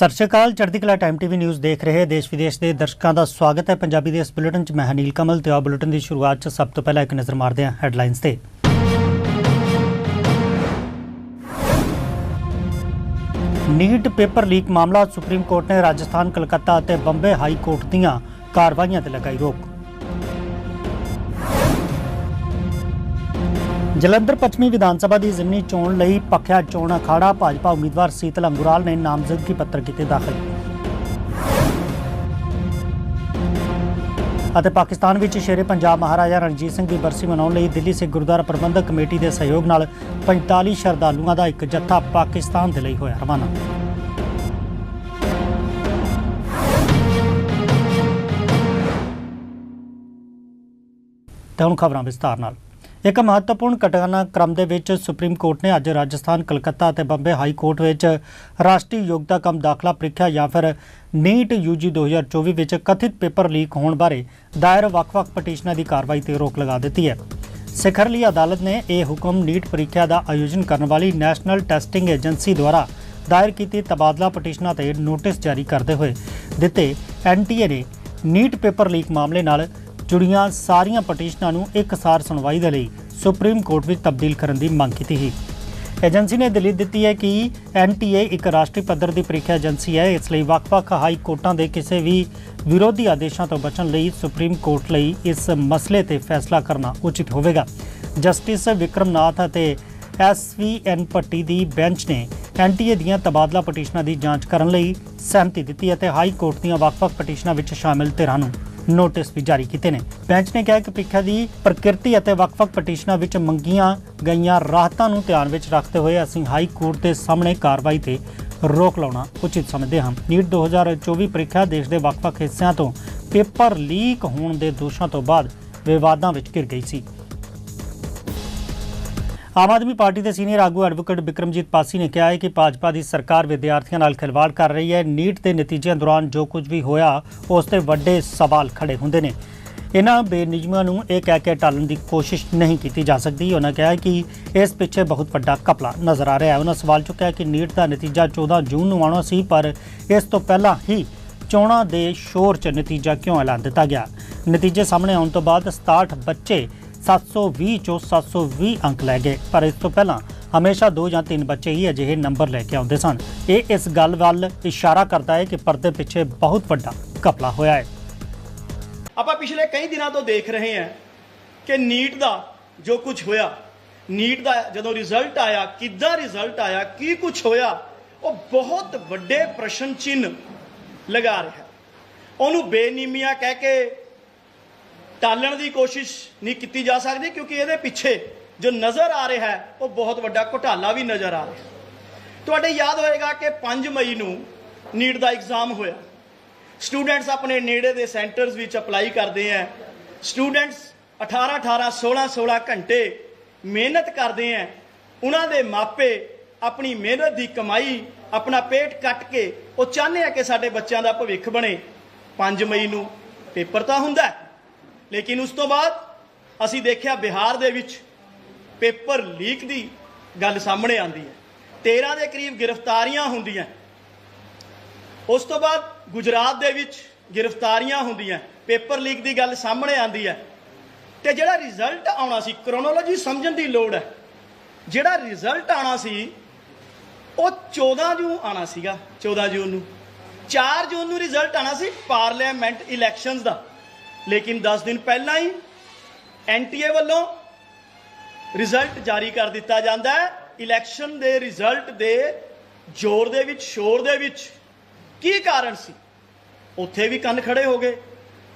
ਸਤਿ ਸ਼੍ਰੀ ਅਕਾਲ, ਚੜ੍ਹਦੀ Kala time TV news ਦੇਖ ਰਹੇ ਦੇਸ਼ ਵਿਦੇਸ਼ ਦੇ ਦਰਸ਼ਕਾਂ ਦਾ ਸਵਾਗਤ ਹੈ। ਪੰਜਾਬੀ ਦੇ ਇਸ ਬੁਲੇਟਿਨ 'ਚ ਮੈਂ ਹਾਂ ਕਮਲ ਤੇ ਆ ਬੁਲੇਟਿਨ ਦੀ ਸ਼ੁਰੂਆਤ 'ਚ ਸਭ ਤੋਂ ਪਹਿਲਾਂ ਇੱਕ ਨਜ਼ਰ ਮਾਰਦੇ ਹਾਂ ਹੈਡਲਾਈਨਸ ਤੇ। ਨੀਟ ਪੇਪਰ ਲੀਕ ਮਾਮਲਾ ਸੁਪਰੀਮ ਕੋਰਟ ਨੇ ਰਾਜਸਥਾਨ, ਕਲਕੱਤਾ ਅਤੇ ਬੰਬੇ ਹਾਈ ਕੋਰਟ ਦੀਆਂ ਕਾਰਵਾਈਆਂ ਤੇ ਲਗਾਈ ਰੋਕ। ਜਲੰਧਰ ਪੱਛਮੀ ਵਿਧਾਨ ਸਭਾ ਦੀ ਜ਼ਿਮਨੀ ਚੋਣ ਲਈ ਪੱਖਿਆ ਚੋਣ ਅਖਾੜਾ ਭਾਜਪਾ ਉਮੀਦਵਾਰ ਸੀਤਲ ਅੰਗੁਰਾਲ ਨੇ ਨਾਮਜ਼ਦਗੀ ਪੱਤਰ ਕੀਤੇ ਦਾਖਲ। ਅਤੇ ਪਾਕਿਸਤਾਨ ਵਿੱਚ ਸ਼ੇਰੇ ਪੰਜਾਬ ਮਹਾਰਾਜਾ ਰਣਜੀਤ ਸਿੰਘ ਦੀ ਬਰਸੀ ਮਨਾਉਣ ਲਈ ਦਿੱਲੀ ਸਿੱਖ ਗੁਰਦੁਆਰਾ ਪ੍ਰਬੰਧਕ ਕਮੇਟੀ ਦੇ ਸਹਿਯੋਗ ਨਾਲ 45 ਸ਼ਰਧਾਲੂਆਂ ਦਾ ਇੱਕ ਜੱਥਾ ਪਾਕਿਸਤਾਨ ਦੇ ਲਈ ਹੋਇਆ ਰਵਾਨਾ। ਤੇ ਹੁਣ ਖਬਰਾਂ ਵਿਸਤਾਰ ਨਾਲ। ਇੱਕ ਮਹੱਤਵਪੂਰਨ ਘਟਨਾ ਕ੍ਰਮ ਦੇ ਵਿੱਚ ਸੁਪਰੀਮ ਕੋਰਟ ਨੇ ਅੱਜ ਰਾਜਸਥਾਨ, ਕਲਕੱਤਾ ਅਤੇ ਬੰਬੇ ਹਾਈ ਕੋਰਟ ਵਿੱਚ ਰਾਸ਼ਟਰੀ ਯੋਗਤਾ ਕਮ ਦਾਖਲਾ ਪ੍ਰੀਖਿਆ ਜਾਂ ਫਿਰ ਨੀਟ ਯੂਜੀ 2024 ਵਿੱਚ ਕਥਿਤ ਪੇਪਰ ਲੀਕ ਹੋਣ ਬਾਰੇ ਦਾਇਰ ਵੱਖ-ਵੱਖ ਪਟੀਸ਼ਨਾਂ ਦੀ ਕਾਰਵਾਈ ਤੇ ਰੋਕ ਲਗਾ ਦਿੱਤੀ ਹੈ। ਸਿਖਰਲੀ ਅਦਾਲਤ ਨੇ ਇਹ ਹੁਕਮ ਨੀਟ ਪ੍ਰੀਖਿਆ ਦਾ ਆਯੋਜਨ ਕਰਨ ਵਾਲੀ ਨੈਸ਼ਨਲ ਟੈਸਟਿੰਗ ਏਜੰਸੀ ਦੁਆਰਾ ਦਾਇਰ ਕੀਤੀ ਤਬਾਦਲਾ ਪਟੀਸ਼ਨਾਂ ਤੇ ਨੋਟਿਸ ਜਾਰੀ ਕਰਦੇ ਹੋਏ ਦਿੱਤੇ ਐਨਟੀਏ ਨੇ ਨੀਟ ਪੇਪਰ ਲੀਕ ਮਾਮਲੇ ਨਾਲ ਜੁੜੀਆਂ ਸਾਰੀਆਂ ਪਟੀਸ਼ਨਾਂ ਨੂੰ ਇੱਕਸਾਰ ਸੁਣਵਾਈ ਦੇ ਲਈ ਸੁਪਰੀਮ ਕੋਰਟ ਵਿੱਚ ਤਬਦੀਲ ਕਰਨ ਦੀ ਮੰਗ ਕੀਤੀ ਸੀ। ਏਜੰਸੀ ਨੇ ਦਲੀਲ ਦਿੱਤੀ ਹੈ ਕਿ ਐਨਟੀਏ ਇੱਕ ਰਾਸ਼ਟਰੀ ਪੱਧਰ ਦੀ ਪ੍ਰੀਖਿਆ ਏਜੰਸੀ ਹੈ। ਇਸ ਲਈ ਵੱਖ-ਵੱਖ ਹਾਈ ਕੋਰਟਾਂ ਦੇ ਕਿਸੇ ਵੀ ਵਿਰੋਧੀ ਆਦੇਸ਼ਾਂ ਤੋਂ ਬਚਣ ਲਈ ਸੁਪਰੀਮ ਕੋਰਟ ਲਈ ਇਸ ਮਸਲੇ ਤੇ ਫੈਸਲਾ ਕਰਨਾ ਉਚਿਤ ਹੋਵੇਗਾ। ਜਸਟਿਸ ਵਿਕਰਮਨਾਥ ਅਤੇ ਐਸਵੀਐਨ ਪੱਟੀ ਦੀ ਬੈਂਚ ਨੇ ਐਨਟੀਏ ਦੀਆਂ ਤਬਾਦਲਾ ਪਟੀਸ਼ਨਾਂ ਦੀ ਜਾਂਚ ਕਰਨ ਲਈ ਸਹਿਮਤੀ ਦਿੱਤੀ ਅਤੇ ਹਾਈ ਕੋਰਟ ਦੀਆਂ ਵੱਖ-ਵੱਖ ਪਟੀਸ਼ਨਾਂ ਵਿੱਚ ਸ਼ਾਮਿਲ ਧਿਰਾਂ ਨੂੰ ਨੋਟਿਸ ਵੀ ਜਾਰੀ ਕੀਤੇ ਨੇ। ਬੈਂਚ ਨੇ ਕਿਹਾ ਕਿ ਪ੍ਰੀਖਿਆ ਦੀ ਪ੍ਰਕਿਰਤੀ ਅਤੇ ਵੱਖ-ਵੱਖ ਪਟੀਸ਼ਨਾਂ ਵਿੱਚ ਮੰਗੀਆਂ ਗਈਆਂ ਰਾਹਤਾਂ ਨੂੰ ਧਿਆਨ ਵਿੱਚ ਰੱਖਦੇ ਹੋਏ ਅਸੀਂ ਹਾਈ ਕੋਰਟ ਦੇ ਸਾਹਮਣੇ ਕਾਰਵਾਈ ਤੇ ਰੋਕ ਲਾਉਣਾ ਉਚਿਤ ਸਮਝਦੇ ਹਾਂ। ਨੀਟ 2024 ਪ੍ਰੀਖਿਆ ਦੇਸ਼ ਦੇ ਵੱਖ-ਵੱਖ ਹਿੱਸਿਆਂ ਤੋਂ ਪੇਪਰ ਲੀਕ ਹੋਣ ਦੇ ਦੋਸ਼ਾਂ ਤੋਂ ਬਾਅਦ ਵਿਵਾਦਾਂ ਵਿੱਚ ਘਿਰ ਗਈ ਸੀ। ਆਮ ਆਦਮੀ ਪਾਰਟੀ ਦੇ ਸੀਨੀਅਰ ਆਗੂ ਐਡਵੋਕੇਟ ਬਿਕਰਮਜੀਤ ਪਾਸੀ ਨੇ ਕਿਹਾ ਹੈ ਕਿ ਭਾਜਪਾ ਦੀ ਸਰਕਾਰ ਵਿਦਿਆਰਥੀਆਂ ਨਾਲ ਖਿਲਵਾੜ ਕਰ ਰਹੀ ਹੈ। ਨੀਟ ਦੇ ਨਤੀਜਿਆਂ ਦੌਰਾਨ ਜੋ ਕੁਝ ਵੀ ਹੋਇਆ, ਉਸ ਤੇ ਵੱਡੇ ਸਵਾਲ ਖੜੇ ਹੁੰਦੇ ਨੇ। ਇਹਨਾਂ ਬੇਨਿਯਮਾਂ ਨੂੰ ਇਹ ਕਹਿ ਕੇ ਟਾਲਣ ਦੀ ਕੋਸ਼ਿਸ਼ ਨਹੀਂ ਕੀਤੀ ਜਾ ਸਕਦੀ। ਉਹਨਾਂ ਕਿਹਾ ਕਿ ਇਸ ਪਿੱਛੇ ਬਹੁਤ ਵੱਡਾ ਕਪਲਾ ਨਜ਼ਰ ਆ ਰਿਹਾ ਹੈ। ਉਹਨਾਂ ਸਵਾਲ ਚੁੱਕਿਆ ਕਿ ਨੀਟ ਦਾ ਨਤੀਜਾ 14 ਜੂਨ ਨੂੰ ਆਉਣਾ ਸੀ, ਪਰ ਇਸ ਤੋਂ ਪਹਿਲਾਂ ਹੀ ਚੋਣਾਂ ਦੇ ਸ਼ੋਰ 'ਚ ਨਤੀਜਾ ਕਿਉਂ ਐਲਾਨ ਦਿੱਤਾ ਗਿਆ? ਨਤੀਜੇ ਸਾਹਮਣੇ ਆਉਣ ਤੋਂ ਬਾਅਦ 67 ਬੱਚੇ 720 ਚੋਂ 720 ਅੰਕ ਲੈ ਗਏ। ਪਰ ਇਸ ਤੋਂ ਪਹਿਲਾਂ ਹਮੇਸ਼ਾ ਦੋ ਜਾਂ ਤਿੰਨ ਬੱਚੇ ਹੀ ਅਜਿਹੇ ਨੰਬਰ ਲੈ ਕੇ ਆਉਂਦੇ ਸਨ। ਇਹ ਇਸ ਗੱਲ ਵੱਲ ਇਸ਼ਾਰਾ ਕਰਦਾ ਹੈ ਕਿ ਪਰਦੇ ਪਿੱਛੇ ਬਹੁਤ ਵੱਡਾ ਕਪਲਾ ਹੋਇਆ ਹੈ। ਆਪਾਂ ਪਿਛਲੇ ਕਈ ਦਿਨਾਂ ਤੋਂ ਦੇਖ ਰਹੇ ਹਾਂ ਕਿ ਨੀਟ ਦਾ ਜੋ ਕੁਝ ਹੋਇਆ, ਨੀਟ ਦਾ ਜਦੋਂ ਰਿਜ਼ਲਟ ਆਇਆ, ਕਿੱਦਾਂ ਰਿਜ਼ਲਟ ਆਇਆ, ਕੀ ਕੁਝ ਹੋਇਆ, ਉਹ ਬਹੁਤ ਵੱਡੇ ਪ੍ਰਸ਼ਨ ਚਿੰਨ ਲਗਾ ਰਿਹਾ ਉਹਨੂੰ ਬੇਨੀਮੀਆਂ ਕਹਿ ਕੇ ਟਾਲਣ ਦੀ ਕੋਸ਼ਿਸ਼ ਨਹੀਂ ਕੀਤੀ ਜਾ ਸਕਦੀ ਕਿਉਂਕਿ ਇਹਦੇ ਪਿੱਛੇ ਜੋ ਨਜ਼ਰ ਆ ਰਿਹਾ ਹੈ ਉਹ ਬਹੁਤ ਵੱਡਾ ਘੁਟਾਲਾ ਵੀ ਨਜ਼ਰ ਆ ਰਿਹਾ। ਤੁਹਾਡੇ ਯਾਦ ਹੋਏਗਾ ਕਿ 5 ਮਈ ਨੂੰ ਨੀਟ ਦਾ ਐਗਜ਼ਾਮ ਹੋਇਆ। ਸਟੂਡੈਂਟਸ ਆਪਣੇ ਨੇੜੇ ਦੇ ਸੈਂਟਰਸ ਵਿੱਚ ਅਪਲਾਈ ਕਰਦੇ ਆ। ਸਟੂਡੈਂਟਸ 18 18 16 16 ਘੰਟੇ ਮਿਹਨਤ ਕਰਦੇ ਆ। ਉਹਨਾਂ ਦੇ ਮਾਪੇ ਆਪਣੀ ਮਿਹਨਤ ਦੀ ਕਮਾਈ ਆਪਣਾ ਪੇਟ ਕੱਟ ਕੇ ਉਹ ਚਾਹੁੰਦੇ ਆ ਕਿ ਸਾਡੇ ਬੱਚਿਆਂ ਦਾ ਭਵਿੱਖ ਬਣੇ। 5 ਮਈ ਨੂੰ ਪੇਪਰ ਤਾਂ ਹੁੰਦਾ ਹੈ, ਲੇਕਿਨ ਉਸ ਤੋਂ ਬਾਅਦ ਅਸੀਂ ਦੇਖਿਆ ਬਿਹਾਰ ਦੇ ਵਿੱਚ ਪੇਪਰ ਲੀਕ ਦੀ ਗੱਲ ਸਾਹਮਣੇ ਆਂਦੀ ਹੈ। 13 ਦੇ ਕਰੀਬ ਗ੍ਰਿਫਤਾਰੀਆਂ ਹੁੰਦੀਆਂ ਉਸ ਤੋਂ ਬਾਅਦ ਗੁਜਰਾਤ ਦੇ ਵਿੱਚ ਗ੍ਰਿਫਤਾਰੀਆਂ ਹੁੰਦੀਆਂ ਪੇਪਰ ਲੀਕ ਦੀ ਗੱਲ ਸਾਹਮਣੇ ਆਂਦੀ ਹੈ। ਤੇ ਜਿਹੜਾ ਰਿਜ਼ਲਟ ਆਉਣਾ ਸੀ ਕ੍ਰੋਨੋਲੋਜੀ ਸਮਝਣ ਦੀ ਲੋੜ ਹੈ। ਜਿਹੜਾ ਰਿਜ਼ਲਟ ਆਉਣਾ ਸੀ, ਉਹ 14 ਜੂਨ ਆਣਾ ਸੀਗਾ 14 ਜੂਨ ਨੂੰ। 4 ਜੂਨ ਨੂੰ ਰਿਜ਼ਲਟ ਆਣਾ ਸੀ, ਪਾਰਲੀਮੈਂਟ ਇਲੈਕਸ਼ਨਸ ਦਾ। ਲੇਕਿਨ 10 ਦਿਨ ਪਹਿਲਾਂ ਹੀ ਐਨਟੀਏ ਵੱਲੋਂ ਰਿਜ਼ਲਟ ਜਾਰੀ ਕਰ ਦਿੱਤਾ ਜਾਂਦਾ ਹੈ। ਇਲੈਕਸ਼ਨ ਦੇ ਰਿਜ਼ਲਟ ਦੇ ਜ਼ੋਰ ਦੇ ਵਿੱਚ, ਸ਼ੋਰ ਦੇ ਵਿੱਚ ਕੀ ਕਾਰਨ ਸੀ? ਉੱਥੇ ਵੀ ਕੰਨ ਖੜੇ ਹੋ ਗਏ।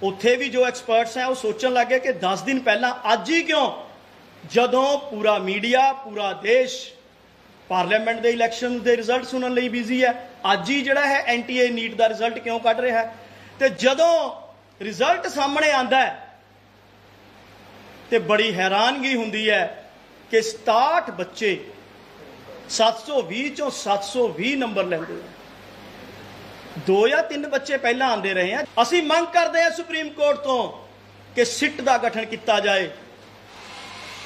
ਉੱਥੇ ਵੀ ਜੋ ਐਕਸਪਰਟਸ ਹੈ ਉਹ ਸੋਚਣ ਲੱਗੇ ਕਿ 10 ਦਿਨ ਪਹਿਲਾਂ ਅੱਜ ਹੀ ਕਿਉਂ ਜਦੋਂ ਪੂਰਾ ਮੀਡੀਆ, ਪੂਰਾ ਦੇਸ਼ ਪਾਰਲੀਮੈਂਟ ਦੇ ਇਲੈਕਸ਼ਨ ਦੇ ਰਿਜ਼ਲਟ ਸੁਣਨ ਲਈ ਬਿਜ਼ੀ ਹੈ। ਅੱਜ ਹੀ ਜਿਹੜਾ ਹੈ ਐਨਟੀਏ ਨੀਟ ਦਾ ਰਿਜ਼ਲਟ ਕਿਉਂ ਕੱਢ ਰਿਹਾ ਹੈ? ਤੇ ਜਦੋਂ ਰਿਜ਼ਲਟ ਸਾਹਮਣੇ ਆਂਦਾ ਹੈ। ਤੇ ਬੜੀ ਹੈਰਾਨਗੀ ਹੁੰਦੀ ਹੈ ਕਿ 67 ਬੱਚੇ 720 ਚੋਂ 720 ਨੰਬਰ ਲੈਂਦੇ ਆ। ਦੋ ਜਾਂ ਤਿੰਨ ਬੱਚੇ ਪਹਿਲਾਂ ਆਂਦੇ ਰਹੇ ਆ। ਅਸੀਂ ਮੰਗ ਕਰਦੇ ਹਾਂ ਸੁਪਰੀਮ ਕੋਰਟ ਤੋਂ ਕਿ ਸਿੱਟ ਦਾ ਗਠਨ ਕੀਤਾ ਜਾਏ।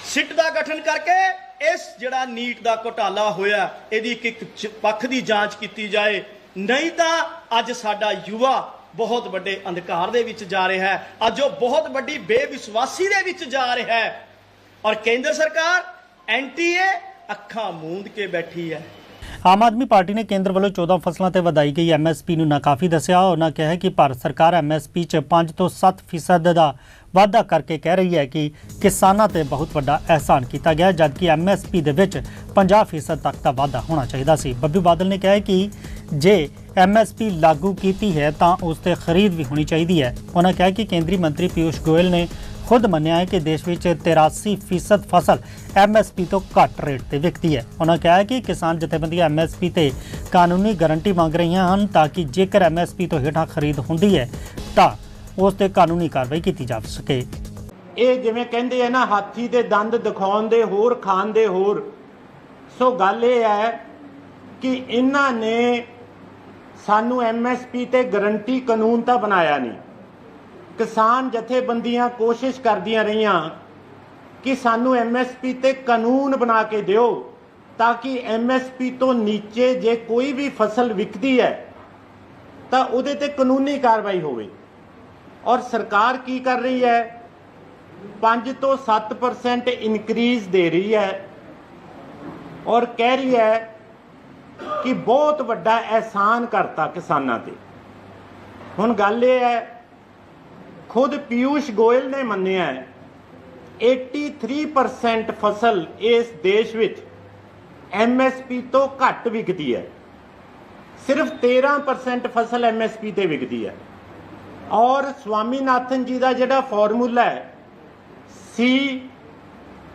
ਸਿੱਟ ਦਾ ਗਠਨ ਕਰਕੇ ਇਸ ਜਿਹੜਾ ਨੀਟ ਦਾ ਘੁਟਾਲਾ ਹੋਇਆ, ਇਹਦੀ ਇੱਕ ਇੱਕ ਪੱਖ ਦੀ ਜਾਂਚ ਕੀਤੀ ਜਾਏ। ਨਹੀਂ ਤਾਂ ਅੱਜ ਸਾਡਾ ਯੁਵਾ ਬਹੁਤ ਵੱਡੇ ਅੰਧਕਾਰ ਦੇ ਵਿੱਚ ਜਾ ਰਿਹਾ ਹੈ। ਅੱਜ ਉਹ ਬਹੁਤ ਵੱਡੀ ਬੇਵਿਸ਼ਵਾਸੀ ਦੇ ਵਿੱਚ ਜਾ ਰਿਹਾ ਹੈ। ਔਰ ਕੇਂਦਰ ਸਰਕਾਰ ਐਨਟੀਏ ਅੱਖਾਂ ਮੂੰਦ ਕੇ ਬੈਠੀ ਹੈ। ਆਮ ਆਦਮੀ ਪਾਰਟੀ ਨੇ ਕੇਂਦਰ ਵੱਲੋਂ 14 ਫਸਲਾਂ ਤੇ ਵਧਾਈ ਗਈ। ਐਮਐਸਪੀ ਨੂੰ ਨਾਕਾਫੀ ਦੱਸਿਆ। ਉਹਨਾਂ ਕਿਹਾ ਕਿ ਭਾਰਤ ਸਰਕਾਰ ਐਮਐਸਪੀ 'ਚ 5 ਤੋਂ 7 ਫੀਸਦ ਦਾ ਵਾਧਾ ਕਰਕੇ ਕਹਿ ਰਹੀ ਹੈ ਕਿ ਕਿਸਾਨਾਂ ਤੇ ਬਹੁਤ ਵੱਡਾ ਅਹਿਸਾਨ ਕੀਤਾ ਗਿਆ, ਜਦਕਿ ਐਮਐਸਪੀ ਦੇ ਵਿੱਚ 50 ਫੀਸਦ ਤੱਕ ਦਾ ਵਾਧਾ ਹੋਣਾ ਚਾਹੀਦਾ ਸੀ। ਬੱਬੂ ਬਾਦਲ ਨੇ ਕਿਹਾ ਕਿ ਜੇ ਐਮਐਸਪੀ ਲਾਗੂ ਕੀਤੀ ਹੈ ਤਾਂ ਉਸ ਤੇ ਖਰੀਦ ਵੀ ਹੋਣੀ ਚਾਹੀਦੀ ਹੈ। ਉਹਨਾਂ ਕਿਹਾ ਕਿ ਕੇਂਦਰੀ ਮੰਤਰੀ ਪਿਊਸ਼ ਗੋਇਲ ਨੇ ਖੁਦ ਮੰਨਿਆ ਹੈ ਕਿ ਦੇਸ਼ ਵਿੱਚ 83% ਫਸਲ ਐਮਐਸਪੀ ਤੋਂ ਘੱਟ ਰੇਟ ਤੇ ਵਿਕਦੀ ਹੈ। ਉਹਨਾਂ ਕਿਹਾ ਕਿ ਕਿਸਾਨ ਜਥੇਬੰਦੀਆਂ ਐਮਐਸਪੀ ਤੇ ਕਾਨੂੰਨੀ ਗਾਰੰਟੀ ਮੰਗ ਰਹੀਆਂ ਹਨ ਤਾਂ ਕਿ ਜੇਕਰ ਐਮਐਸਪੀ ਤੋਂ ਹੇਠਾਂ ਖਰੀਦ ਹੁੰਦੀ ਹੈ, ਤਾਂ ਉਸ ਤੇ ਕਾਨੂੰਨੀ ਕਾਰਵਾਈ ਕੀਤੀ ਜਾ ਸਕੇ। ਇਹ ਜਿਵੇਂ ਕਹਿੰਦੇ ਆ ਨਾ, ਹਾਥੀ ਦੇ ਦੰਦ ਦਿਖਾਉਣ ਦੇ ਹੋਰ, ਖਾਣ ਦੇ ਹੋਰ। ਸੋ ਗੱਲ ਇਹ ਹੈ ਕਿ ਇਹਨਾਂ ਨੇ ਸਾਨੂੰ ਐਮਐਸਪੀ ਤੇ ਗਰੰਟੀ ਕਾਨੂੰਨ ਤਾਂ ਬਣਾਇਆ ਨਹੀਂ। ਕਿਸਾਨ ਜਥੇਬੰਦੀਆਂ ਕੋਸ਼ਿਸ਼ ਕਰਦੀਆਂ ਰਹੀਆਂ ਕਿ ਸਾਨੂੰ ਐਮਐਸਪੀ ਤੇ ਕਾਨੂੰਨ ਬਣਾ ਕੇ ਦਿਓ ਤਾਂ ਕਿ ਐਮਐਸਪੀ ਤੋਂ ਨੀਚੇ ਜੇ ਕੋਈ ਵੀ ਫਸਲ ਵਿਕਦੀ ਹੈ, ਤਾਂ ਉਹਦੇ ਤੇ ਕਾਨੂੰਨੀ ਕਾਰਵਾਈ ਹੋਵੇ। ਔਰ ਸਰਕਾਰ ਕੀ ਕਰ ਰਹੀ ਹੈ? 5 ਤੋਂ 7% ਇਨਕਰੀਜ਼ ਦੇ ਰਹੀ ਹੈ। ਔਰ ਕਹਿ ਰਹੀ ਹੈ ਕਿ ਬਹੁਤ ਵੱਡਾ ਅਹਿਸਾਨ ਕਰਤਾ ਕਿਸਾਨਾਂ ਤੇ। ਹੁਣ ਗੱਲ ਇਹ ਹੈ ਖੁਦ ਪਿਊਸ਼ ਗੋਇਲ ਨੇ ਮੰਨਿਆ ਹੈ 83% ਫਸਲ ਇਸ ਦੇਸ਼ ਵਿੱਚ ਐਮਐਸਪੀ ਤੋਂ ਘੱਟ ਵਿਕਦੀ ਹੈ। ਸਿਰਫ 13% ਫਸਲ ਐਮਐਸਪੀ ਤੇ ਵਿਕਦੀ ਹੈ। ਔਰ ਸਵਾਮੀਨਾਥਨ ਜੀ ਦਾ ਜਿਹੜਾ ਫਾਰਮੂਲਾ ਹੈ, C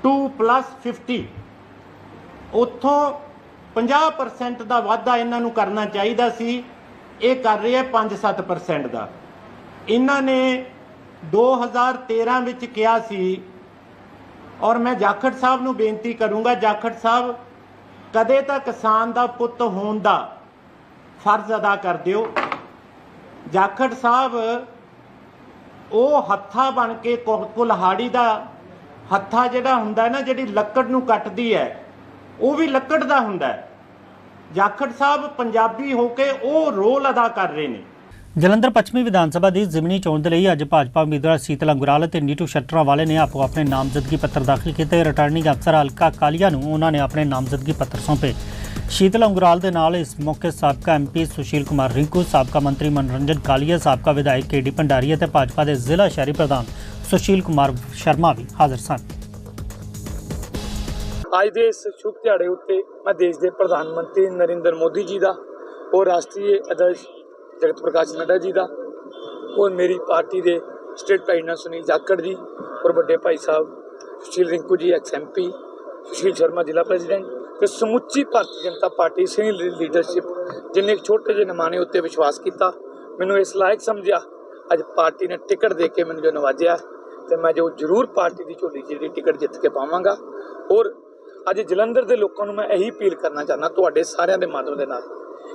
2 50 ਉੱਥੋਂ 50% ਦਾ ਵਾਧਾ ਇਹਨਾਂ ਨੂੰ ਕਰਨਾ ਚਾਹੀਦਾ ਸੀ, ਇਹ ਕਰ ਰਹੇ ਹੈ 5-7% ਦਾ। ਇਹਨਾਂ ਨੇ 2013 ਵਿੱਚ ਕਿਹਾ ਸੀ, ਔਰ ਮੈਂ ਜਾਖੜ ਸਾਹਿਬ ਨੂੰ ਬੇਨਤੀ ਕਰੂੰਗਾ, ਜਾਖੜ ਸਾਹਿਬ, ਕਦੇ ਤਾਂ ਕਿਸਾਨ ਦਾ ਪੁੱਤ ਹੋਣ ਦਾ ਫਰਜ਼ ਅਦਾ ਕਰ ਦਿਓ। ਜਾਖੜ ਸਾਹਿਬ, ਉਹ ਹੱਥਾ ਬਣ ਕੇ ਕੁ- ਕੁਲਹਾੜੀ ਦਾ ਹੱਥਾ ਜਿਹੜਾ ਹੁੰਦਾ ਨਾ, ਜਿਹੜੀ ਲੱਕੜ ਨੂੰ ਕੱਟਦੀ ਹੈ, ਉਹ ਵੀ ਲੱਕੜ ਦਾ ਹੁੰਦਾ ਹੈ। ਜਾਖੜ ਸਾਹਿਬ ਪੰਜਾਬੀ ਹੋ ਕੇ ਉਹ ਰੋਲ ਅਦਾ ਕਰ ਰਹੇ ਨੇ। ਜਲੰਧਰ ਪੱਛਮੀ ਵਿਧਾਨ ਸਭਾ ਦੀ ਜ਼ਿਮਨੀ ਚੋਣ ਦੇ ਲਈ ਅੱਜ ਭਾਜਪਾ ਉਮੀਦਵਾਰ ਸੀਤਲ ਅੰਗੁਰਾਲ ਅਤੇ ਨੀਟੂ ਸ਼ਟਰਾਂ ਵਾਲੇ ਨੇ ਆਪੋ ਆਪਣੇ ਨਾਮਜ਼ਦਗੀ ਪੱਤਰ ਦਾਖਲ ਕੀਤੇ। ਰਿਟਰਨਿੰਗ ਅਫਸਰ ਹਲਕਾ ਕਾਲੀਆ ਨੂੰ ਉਹਨਾਂ ਨੇ ਆਪਣੇ ਨਾਮਜ਼ਦਗੀ ਪੱਤਰ ਸੌਂਪੇ। ਸ਼ੀਤਲ ਅੰਗੁਰਾਲ ਦੇ ਨਾਲ ਇਸ ਮੌਕੇ ਸਾਬਕਾ ਐਮਪੀ ਸੁਸ਼ੀਲ ਕੁਮਾਰ ਰਿੰਕੂ, ਸਾਬਕਾ ਮੰਤਰੀ ਮਨੋਰੰਜਨ ਕਾਲੀਆ, ਸਾਬਕਾ ਵਿਧਾਇਕ ਕੇਡੀ ਭੰਡਾਰੀ ਅਤੇ ਭਾਜਪਾ ਦੇ ਜ਼ਿਲ੍ਹਾ ਸ਼ਹਿਰੀ ਪ੍ਰਧਾਨ ਸੁਸ਼ੀਲ ਕੁਮਾਰ ਸ਼ਰਮਾ ਵੀ ਹਾਜ਼ਰ ਸਨ। ਅੱਜ ਦੇ ਇਸ ਸ਼ੁਭ ਦਿਹਾੜੇ ਉੱਤੇ ਮੈਂ ਦੇਸ਼ ਦੇ ਪ੍ਰਧਾਨ ਮੰਤਰੀ ਨਰਿੰਦਰ ਮੋਦੀ ਜੀ ਦਾ ਔਰ ਰਾਸ਼ਟਰੀ ਅਧਿਕਸ਼ ਜਗਤ ਪ੍ਰਕਾਸ਼ ਨੱਡਾ ਜੀ ਦਾ ਔਰ ਮੇਰੀ ਪਾਰਟੀ ਦੇ ਸਟੇਟ ਪ੍ਰੈਜ਼ੀਡੈਂਟ ਸੁਨੀਲ ਜਾਖੜ ਜੀ ਔਰ ਵੱਡੇ ਭਾਈ ਸਾਹਿਬ ਸੁਸ਼ੀਲ ਰਿੰਕੂ ਜੀ, ਐਕਸ ਐਮਪੀ ਸੁਸ਼ੀਲ ਸ਼ਰਮਾ ਜ਼ਿਲ੍ਹਾ ਪ੍ਰੈਜ਼ੀਡੈਂਟ ਤੇ ਸਮੁੱਚੀ Bharatiya Janata party senior leadership ਜਿਨੇ ਇੱਕ ਛੋਟੇ ਜਿਹੇ ਨਮਾਣੇ ਉੱਤੇ ਵਿਸ਼ਵਾਸ ਕੀਤਾ, ਮੈਨੂੰ ਇਸ ਲਾਇਕ ਸਮਝਿਆ। ਅੱਜ ਪਾਰਟੀ ਨੇ ਟਿਕਟ ਦੇ ਕੇ ਮੈਨੂੰ ਜੋ ਨਵਾਜਿਆ, ਤੇ ਮੈਂ ਜੋ ਜ਼ਰੂਰ ਪਾਰਟੀ ਦੀ ਝੋਲੀ 'ਚ ਜਿਹੜੀ ਟਿਕਟ ਜਿੱਤ ਕੇ ਪਾਵਾਂਗਾ। ਔਰ ਅੱਜ ਜਲੰਧਰ ਦੇ ਲੋਕਾਂ ਨੂੰ ਮੈਂ ਇਹੀ ਅਪੀਲ ਕਰਨਾ ਚਾਹੁੰਦਾ, ਤੁਹਾਡੇ ਸਾਰਿਆਂ ਦੇ ਮਾਧਿਅਮ ਦੇ ਨਾਲ,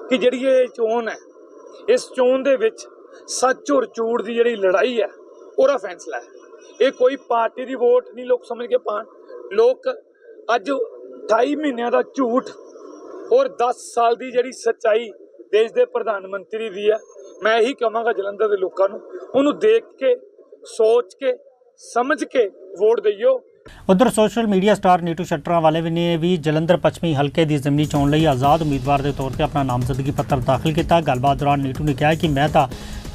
ਕਿ ਜਿਹੜੀ ਇਹ ਚੋਣ ਹੈ ਇਸ ਚੋਣ ਦੇ ਵਿੱਚ ਸੱਚ ਔਰ ਝੂਠ ਦੀ ਜਿਹੜੀ ਲੜਾਈ ਹੈ, ਉਹਦਾ ਫੈਸਲਾ ਹੈ। ਇਹ ਕੋਈ ਪਾਰਟੀ ਦੀ ਵੋਟ ਨਹੀਂ, ਲੋਕ ਸਮਝ ਕੇ ਪਾਣ। ਲੋਕ ਅੱਜ 28 ਮਹੀਨਿਆਂ ਦਾ ਝੂਠ ਔਰ 10 ਸਾਲ ਦੀ ਜਿਹੜੀ ਸੱਚਾਈ ਦੇਸ਼ ਦੇ ਪ੍ਰਧਾਨ ਮੰਤਰੀ ਦੀ ਹੈ, ਮੈਂ ਇਹੀ ਕਹਾਂਗਾ ਜਲੰਧਰ ਦੇ ਲੋਕਾਂ ਨੂੰ, ਉਹਨੂੰ ਦੇਖ ਕੇ, ਸੋਚ ਕੇ, ਸਮਝ ਕੇ ਵੋਟ ਦਈਓ। ਉਧਰ ਸੋਸ਼ਲ ਮੀਡੀਆ ਸਟਾਰ ਨੀਟੂ ਸ਼ਟਰਾਂ ਵਾਲੇ ਵੀ ਨੇ ਵੀ ਜਲੰਧਰ ਪੱਛਮੀ ਹਲਕੇ ਦੀ ਜ਼ਿਮਨੀ ਚੋਣ ਲਈ ਆਜ਼ਾਦ ਉਮੀਦਵਾਰ ਦੇ ਤੌਰ ਤੇ ਆਪਣਾ ਨਾਮਜ਼ਦਗੀ ਪੱਤਰ ਦਾਖਲ ਕੀਤਾ। ਗੱਲਬਾਤ ਦੌਰਾਨ ਨੀਟੂ ਨੇ ਕਿਹਾ ਕਿ ਮੈਂ ਤਾਂ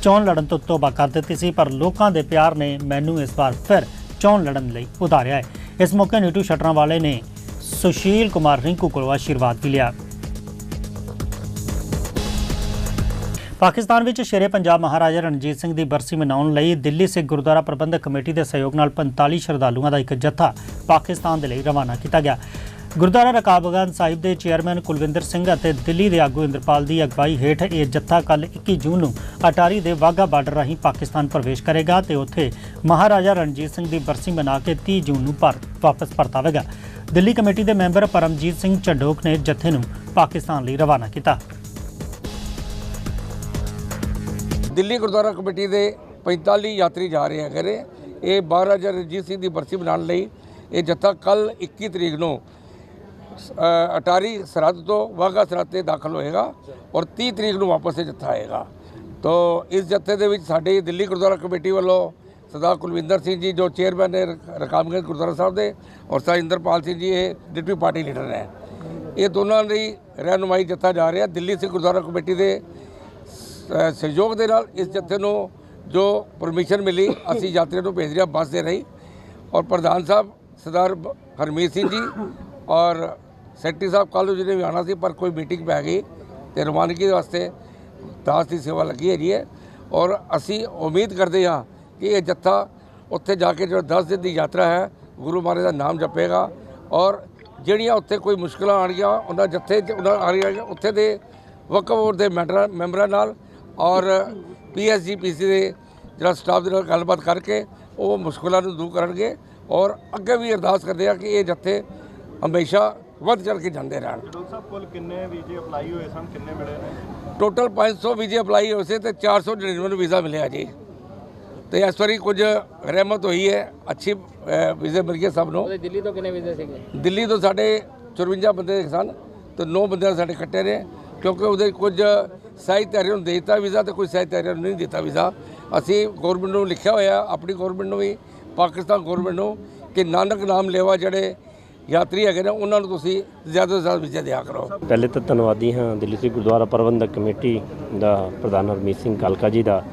ਚੋਣ ਲੜਨ ਤੋਂ ਤੋਬਾ ਕਰ ਦਿੱਤੀ ਸੀ, ਪਰ ਲੋਕਾਂ ਦੇ ਪਿਆਰ ਨੇ ਮੈਨੂੰ ਇਸ ਵਾਰ ਫਿਰ ਚੋਣ ਲੜਨ ਲਈ ਉਤਾਰਿਆ ਹੈ। ਇਸ ਮੌਕੇ ਨੀਟੂ ਸ਼ਟਰਾਂ ਵਾਲੇ ਨੇ ਸੁਸ਼ੀਲ ਕੁਮਾਰ ਰਿੰਕੂ ਕੋਲੋਂ ਆਸ਼ੀਰਵਾਦ ਵੀ ਲਿਆ। ਪਾਕਿਸਤਾਨ ਵਿੱਚ ਸ਼ੇਰੇ ਪੰਜਾਬ ਮਹਾਰਾਜਾ ਰਣਜੀਤ ਸਿੰਘ ਦੀ ਬਰਸੀ ਮਨਾਉਣ ਲਈ ਦਿੱਲੀ ਸਿੱਖ ਗੁਰਦੁਆਰਾ ਪ੍ਰਬੰਧਕ ਕਮੇਟੀ ਦੇ ਸਹਿਯੋਗ ਨਾਲ 45 ਸ਼ਰਧਾਲੂਆਂ ਦਾ ਇੱਕ ਜੱਥਾ ਪਾਕਿਸਤਾਨ ਦੇ ਲਈ ਰਵਾਨਾ ਕੀਤਾ ਗਿਆ। ਗੁਰਦੁਆਰਾ ਰਕਾਬਗੰਜ ਸਾਹਿਬ ਦੇ ਚੇਅਰਮੈਨ ਕੁਲਵਿੰਦਰ ਸਿੰਘ ਅਤੇ ਦਿੱਲੀ ਦੇ ਆਗੂ ਇੰਦਰਪਾਲ ਦੀ ਅਗਵਾਈ ਹੇਠ ਇਹ ਜੱਥਾ ਕੱਲ 21 ਜੂਨ ਨੂੰ ਅਟਾਰੀ ਦੇ ਵਾਹਗਾ ਬਾਰਡਰ ਰਾਹੀਂ ਪਾਕਿਸਤਾਨ ਪ੍ਰਵੇਸ਼ ਕਰੇਗਾ ਤੇ ਉੱਥੇ ਮਹਾਰਾਜਾ ਰਣਜੀਤ ਸਿੰਘ ਦੀ ਬਰਸੀ ਮਨਾ ਕੇ 30 ਜੂਨ ਨੂੰ ਭਾਰਤ ਵਾਪਸ ਪਰਤਾਵੇਗਾ। ਦਿੱਲੀ ਕਮੇਟੀ ਦੇ ਮੈਂਬਰ ਪਰਮਜੀਤ ਸਿੰਘ ਝੰਡੋਕ ਨੇ ਜੱਥੇ ਨੂੰ ਪਾਕਿਸਤਾਨ ਲਈ ਰਵਾਨਾ ਕੀਤਾ। ਦਿੱਲੀ ਗੁਰਦੁਆਰਾ ਕਮੇਟੀ ਦੇ 45 ਯਾਤਰੀ ਜਾ ਰਹੇ ਹੈਗੇ ਨੇ। ਇਹ ਮਹਾਰਾਜਾ ਰਣਜੀਤ ਸਿੰਘ ਦੀ ਬਰਸੀ ਮਨਾਉਣ ਲਈ ਇਹ ਜੱਥਾ ਕੱਲ 21 ਤਰੀਕ ਨੂੰ ਅਟਾਰੀ ਸਰਹੱਦ ਤੋਂ ਵਾਹਗਾ ਸਰਹੱਦ ਤੇ ਦਾਖਲ ਹੋਏਗਾ ਔਰ 30 ਤਰੀਕ ਨੂੰ ਵਾਪਸ ਇਹ ਜੱਥਾ ਆਏਗਾ। ਤੋ ਇਸ ਜੱਥੇ ਦੇ ਵਿੱਚ ਸਾਡੇ ਦਿੱਲੀ ਗੁਰਦੁਆਰਾ ਕਮੇਟੀ ਵੱਲੋਂ ਸਰਦਾਰ ਕੁਲਵਿੰਦਰ ਸਿੰਘ ਜੀ, ਜੋ ਚੇਅਰਮੈਨ ਨੇ ਰਕਾਮਗੰਜ ਗੁਰਦੁਆਰਾ ਸਾਹਿਬ ਦੇ ਔਰ ਸਰਦਾਰ ਇੰਦਰਪਾਲ ਸਿੰਘ ਜੀ, ਇਹ ਡਿਪਟੀ ਪਾਰਟੀ ਲੀਡਰ ਨੇ। ਇਹ ਦੋਨਾਂ ਦੀ ਰਹਿਨੁਮਾਈ ਜੱਥਾ ਜਾ ਰਿਹਾ। ਦਿੱਲੀ ਸਿੱਖ ਗੁਰਦੁਆਰਾ ਕਮੇਟੀ ਦੇ ਸਹਿਯੋਗ ਦੇ ਨਾਲ ਇਸ ਜੱਥੇ ਨੂੰ ਜੋ ਪਰਮਿਸ਼ਨ ਮਿਲੀ, ਅਸੀਂ ਯਾਤਰੀਆਂ ਨੂੰ ਭੇਜ ਰਿਹਾ ਬੱਸ ਦੇ ਰਹੀ। ਔਰ ਪ੍ਰਧਾਨ ਸਾਹਿਬ, ਸਰਦਾਰ ਹਰਮੀਤ ਸਿੰਘ ਜੀ ਔਰ ਸੈਕਟਰੀ ਸਾਹਿਬ ਕਾਲੂ ਜੀ ਵੀ ਆਉਣਾ ਸੀ, ਪਰ ਕੋਈ ਮੀਟਿੰਗ ਪੈ ਗਈ ਤੇ ਰਵਾਨਗੀ ਵਾਸਤੇ ਦਾਸ ਦੀ ਸੇਵਾ ਲੱਗੀ ਹੈਗੀ ਹੈ। ਔਰ ਅਸੀਂ ਉਮੀਦ ਕਰਦੇ ਹਾਂ ਕਿ ਇਹ ਜੱਥਾ ਉੱਥੇ ਜਾ ਕੇ ਜੋ 10 ਦਿਨ ਦੀ ਯਾਤਰਾ ਹੈ, ਗੁਰੂ ਮਹਾਰਾਜ ਦਾ ਨਾਮ ਜਪੇਗਾ। ਔਰ ਜਿਹੜੀਆਂ ਉੱਥੇ ਕੋਈ ਮੁਸ਼ਕਲਾਂ ਆਣਗੀਆਂ ਉਹਨਾਂ ਜੱਥੇ ਉਹਨਾਂ ਆ ਉੱਥੇ ਦੇ ਵਕਫ ਬੋਰਡ ਦੇ ਮੈਂਬਰਾਂ ਮੈਂਬਰਾਂ ਨਾਲ ਔਰ ਪੀਐਸਜੀ ਪੀਸੀ ਦੇ ਜਿਹੜਾ ਸਟਾਫ ਦੇ ਨਾਲ ਗੱਲਬਾਤ ਕਰਕੇ ਉਹ ਮੁਸ਼ਕਲਾਂ ਨੂੰ ਦੂਰ ਕਰਨਗੇ ਔਰ ਅੱਗੇ ਵੀ ਅਰਦਾਸ ਕਰਦੇ ਆ ਕਿ ਇਹ ਜੱਥੇ ਹਮੇਸ਼ਾ ਵੱਧ ਚੜ ਕੇ ਜਾਂਦੇ ਰਹਿਣ। ਡਾਕਟਰ ਸਾਹਿਬ ਕੁੱਲ ਕਿੰਨੇ ਵੀਜ਼ੇ ਅਪਲਾਈ ਹੋਏ ਸਨ? ਕਿੰਨੇ ਮਿਲੇ ਨੇ? ਟੋਟਲ 500 ਵੀਜ਼ੇ ਅਪਲਾਈ ਹੋਏ ਸੀ ਤੇ 499 ਨੂੰ ਵੀਜ਼ਾ ਮਿਲਿਆ ਜੀ। ਤੇ ਇਸ ਵਾਰੀ ਕੁਝ ਰਹਿਮਤ ਹੋਈ ਹੈ ਅੱਛੀ ਵੀਜ਼ੇ ਮਿਲ ਗਏ ਸਭ ਨੂੰ। ਦਿੱਲੀ ਤੋਂ ਕਿੰਨੇ ਵੀਜ਼ੇ ਸੀਗੇ? ਦਿੱਲੀ ਤੋਂ ਸਾਡੇ 54 ਬੰਦੇ ਸਨ ਤੇ 9 ਬੰਦੇ ਸਾਡੇ ਕੱਟੇ ਨੇ ਕਿਉਂਕਿ ਉਹਦੇ ਕੁਝ ਸਾਹਿਤਕਾਰੀਆਂ ਨੂੰ ਦੇ ਦਿੱਤਾ ਵੀਜ਼ਾ ਤੇ ਕੁਝ ਸਾਹਿਤਕਾਰੀਆਂ ਨੂੰ ਨਹੀਂ ਦਿੱਤਾ ਵੀਜ਼ਾ। ਅਸੀਂ ਗਵਰਨਮੈਂਟ ਨੂੰ ਲਿਖਿਆ ਹੋਇਆ, ਆਪਣੀ ਗਵਰਨਮੈਂਟ ਨੂੰ ਵੀ, ਪਾਕਿਸਤਾਨ ਗਵਰਨਮੈਂਟ ਨੂੰ ਕਿ ਨਾਨਕ ਨਾਮ ਲੇਵਾ ਜਿਹੜੇ ਯਾਤਰੀ ਹੈਗੇ ਨੇ, ਉਹਨਾਂ ਨੂੰ ਤੁਸੀਂ ਜ਼ਿਆਦਾ ਤੋਂ ਜ਼ਿਆਦਾ ਵੀਜ਼ਾ ਦਿਆ ਕਰੋ। ਪਹਿਲੇ ਤਾਂ ਧੰਨਵਾਦੀ ਹਾਂ ਦਿੱਲੀ ਸਿੱਖ ਗੁਰਦੁਆਰਾ ਪ੍ਰਬੰਧਕ ਕਮੇਟੀ ਦਾ ਪ੍ਰਧਾਨ ਹਰਮੀਤ ਸਿੰਘ ਕਾਲਕਾ ਜੀ ਦਾ,